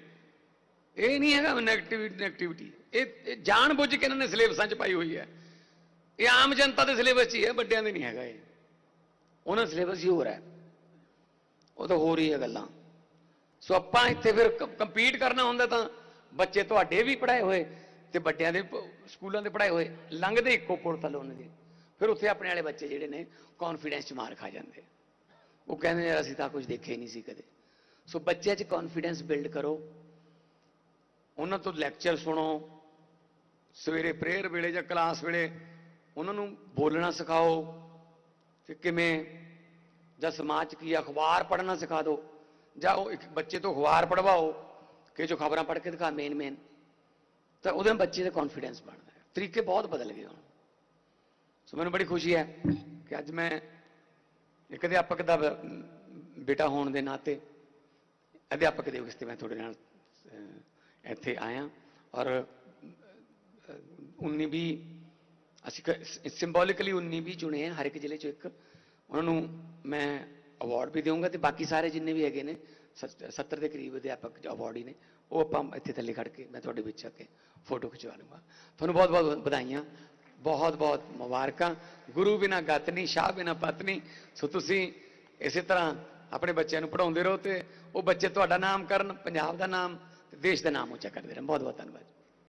ਇਹ ਨਹੀਂ ਹੈਗਾ ਨੈਗੇਟਿਵਿਟੀ ਨੈਗੇਟਿਵਿਟੀ ਇਹ ਜਾਣ ਬੁੱਝ ਕੇ ਇਹਨਾਂ ਨੇ ਸਿਲੇਬਸਾਂ 'ਚ ਪਾਈ ਹੋਈ ਹੈ। ਇਹ ਆਮ ਜਨਤਾ ਦੇ ਸਿਲੇਬਸ 'ਚ ਹੀ ਹੈ, ਵੱਡਿਆਂ ਦੇ ਨਹੀਂ ਹੈਗਾ ਇਹ। ਉਹਨਾਂ ਸਿਲੇਬਸ ਹੀ ਹੋਰ ਹੈ। ਉਹ ਤਾਂ ਹੋਰ ਹੀ ਹੈ ਗੱਲਾਂ। ਸੋ ਆਪਾਂ ਇੱਥੇ ਫਿਰ ਕੰਪੀਟ ਕਰਨਾ ਹੁੰਦਾ ਤਾਂ ਬੱਚੇ ਤੁਹਾਡੇ ਵੀ ਪੜਾਏ ਹੋਏ ਤੇ ਵੱਡਿਆਂ ਦੇ ਪ- ਸਕੂਲਾਂ ਦੇ ਪੜਾਏ ਹੋਏ, ਲੰਘਦੇ ਇੱਕੋ ਪੁਲ ਤਲ ਉਹਨਾਂ ਦੇ। ਫਿਰ ਉੱਥੇ ਆਪਣੇ ਵਾਲੇ ਬੱਚੇ ਜਿਹੜੇ ਨੇ ਕੌਨਫੀਡੈਂਸ 'ਚ ਮਾਰ ਖਾ ਜਾਂਦੇ। ਉਹ ਕਹਿੰਦੇ ਯਾਰ ਅਸੀਂ ਤਾਂ ਕੁਝ ਦੇਖਿਆ ਹੀ ਨਹੀਂ ਸੀ ਕਦੇ। ਸੋ ਬੱਚਿਆਂ 'ਚ ਕੌਨਫੀਡੈਂਸ ਬਿਲਡ ਕਰੋ। ਉਹਨਾਂ ਤੋਂ ਲੈਕਚਰ ਸੁਣੋ। ਸਵੇਰੇ ਪ੍ਰੇਅਰ ਵੇਲੇ ਜਾਂ ਕਲਾਸ ਵੇਲੇ ਉਹਨਾਂ ਨੂੰ ਬੋਲਣਾ ਸਿਖਾਓ। ਕਿ ਕਿਵੇਂ ਜਾਂ ਸਮਾਜ 'ਚ ਕੀ ਅਖਬਾਰ ਪੜ੍ਹਨਾ ਸਿਖਾ ਦਿਓ। ਜਾਂ ਉਹ ਇੱਕ ਬੱਚੇ ਤੋਂ ਅਖਬਾਰ ਪੜਵਾਓ ਕਿ ਜੋ ਖਬਰਾਂ ਪੜ੍ਹ ਕੇ ਦਿਖਾ ਮੇਨ ਮੇਨ ਤਾਂ ਉਹਦੇ ਨਾਲ ਬੱਚੇ ਦਾ ਕੌਨਫੀਡੈਂਸ ਬਣਦਾ ਹੈ। ਤਰੀਕੇ ਬਹੁਤ ਬਦਲ ਗਏ ਹੁਣ। ਸੋ ਮੈਨੂੰ ਬੜੀ ਖੁਸ਼ੀ ਹੈ ਕਿ ਅੱਜ ਮੈਂ ਇੱਕ ਅਧਿਆਪਕ ਦਾ ਬੇਟਾ ਹੋਣ ਦੇ ਨਾਤੇ ਅਧਿਆਪਕ ਦੇ ਵਾਸਤੇ ਮੈਂ ਤੁਹਾਡੇ ਨਾਲ ਇੱਥੇ ਆਇਆ ਔਰ 19 ਵੀ ਅਸੀਂ ਸਿੰਬੋਲਿਕਲੀ 19 ਵੀ ਚੁਣੇ ਆ ਹਰ ਇੱਕ ਜ਼ਿਲ੍ਹੇ 'ਚ ਇੱਕ। ਉਹਨਾਂ ਨੂੰ ਮੈਂ ਅਵਾਰਡ ਵੀ ਦੇਵਾਂਗਾ ਤੇ ਬਾਕੀ ਸਾਰੇ ਜਿੰਨੇ ਵੀ ਹੈਗੇ ਨੇ 70 ਦੇ ਕਰੀਬ ਅਧਿਆਪਕ ਅਵਾਰਡੀ ਨੇ, ਉਹ ਆਪਾਂ ਇੱਥੇ ਥੱਲੇ ਖੜ ਕੇ ਮੈਂ ਤੁਹਾਡੇ ਵਿੱਚ ਆ ਕੇ ਫੋਟੋ ਖਿਚਵਾ ਲੂੰਗਾ। ਤੁਹਾਨੂੰ ਬਹੁਤ ਬਹੁਤ ਵਧਾਈਆਂ, ਬਹੁਤ ਬਹੁਤ ਮੁਬਾਰਕਾਂ। ਗੁਰੂ ਬਿਨਾ ਗਤ ਨਹੀਂ, ਸ਼ਾਹ ਬਿਨਾ ਪਤ ਨਹੀਂ। ਸੋ ਤੁਸੀਂ ਇਸੇ ਤਰ੍ਹਾਂ ਆਪਣੇ ਬੱਚਿਆਂ ਨੂੰ ਪੜਾਉਂਦੇ ਰਹੋ ਤੇ ਉਹ ਬੱਚੇ ਤੁਹਾਡਾ ਨਾਮ ਕਰਨ, ਪੰਜਾਬ ਦਾ ਨਾਮ ਤੇ ਦੇਸ਼ ਦਾ ਨਾਮ ਉੱਚਾ ਕਰਦੇ ਰਹਿਣ। ਬਹੁਤ ਬਹੁਤ ਧੰਨਵਾਦ।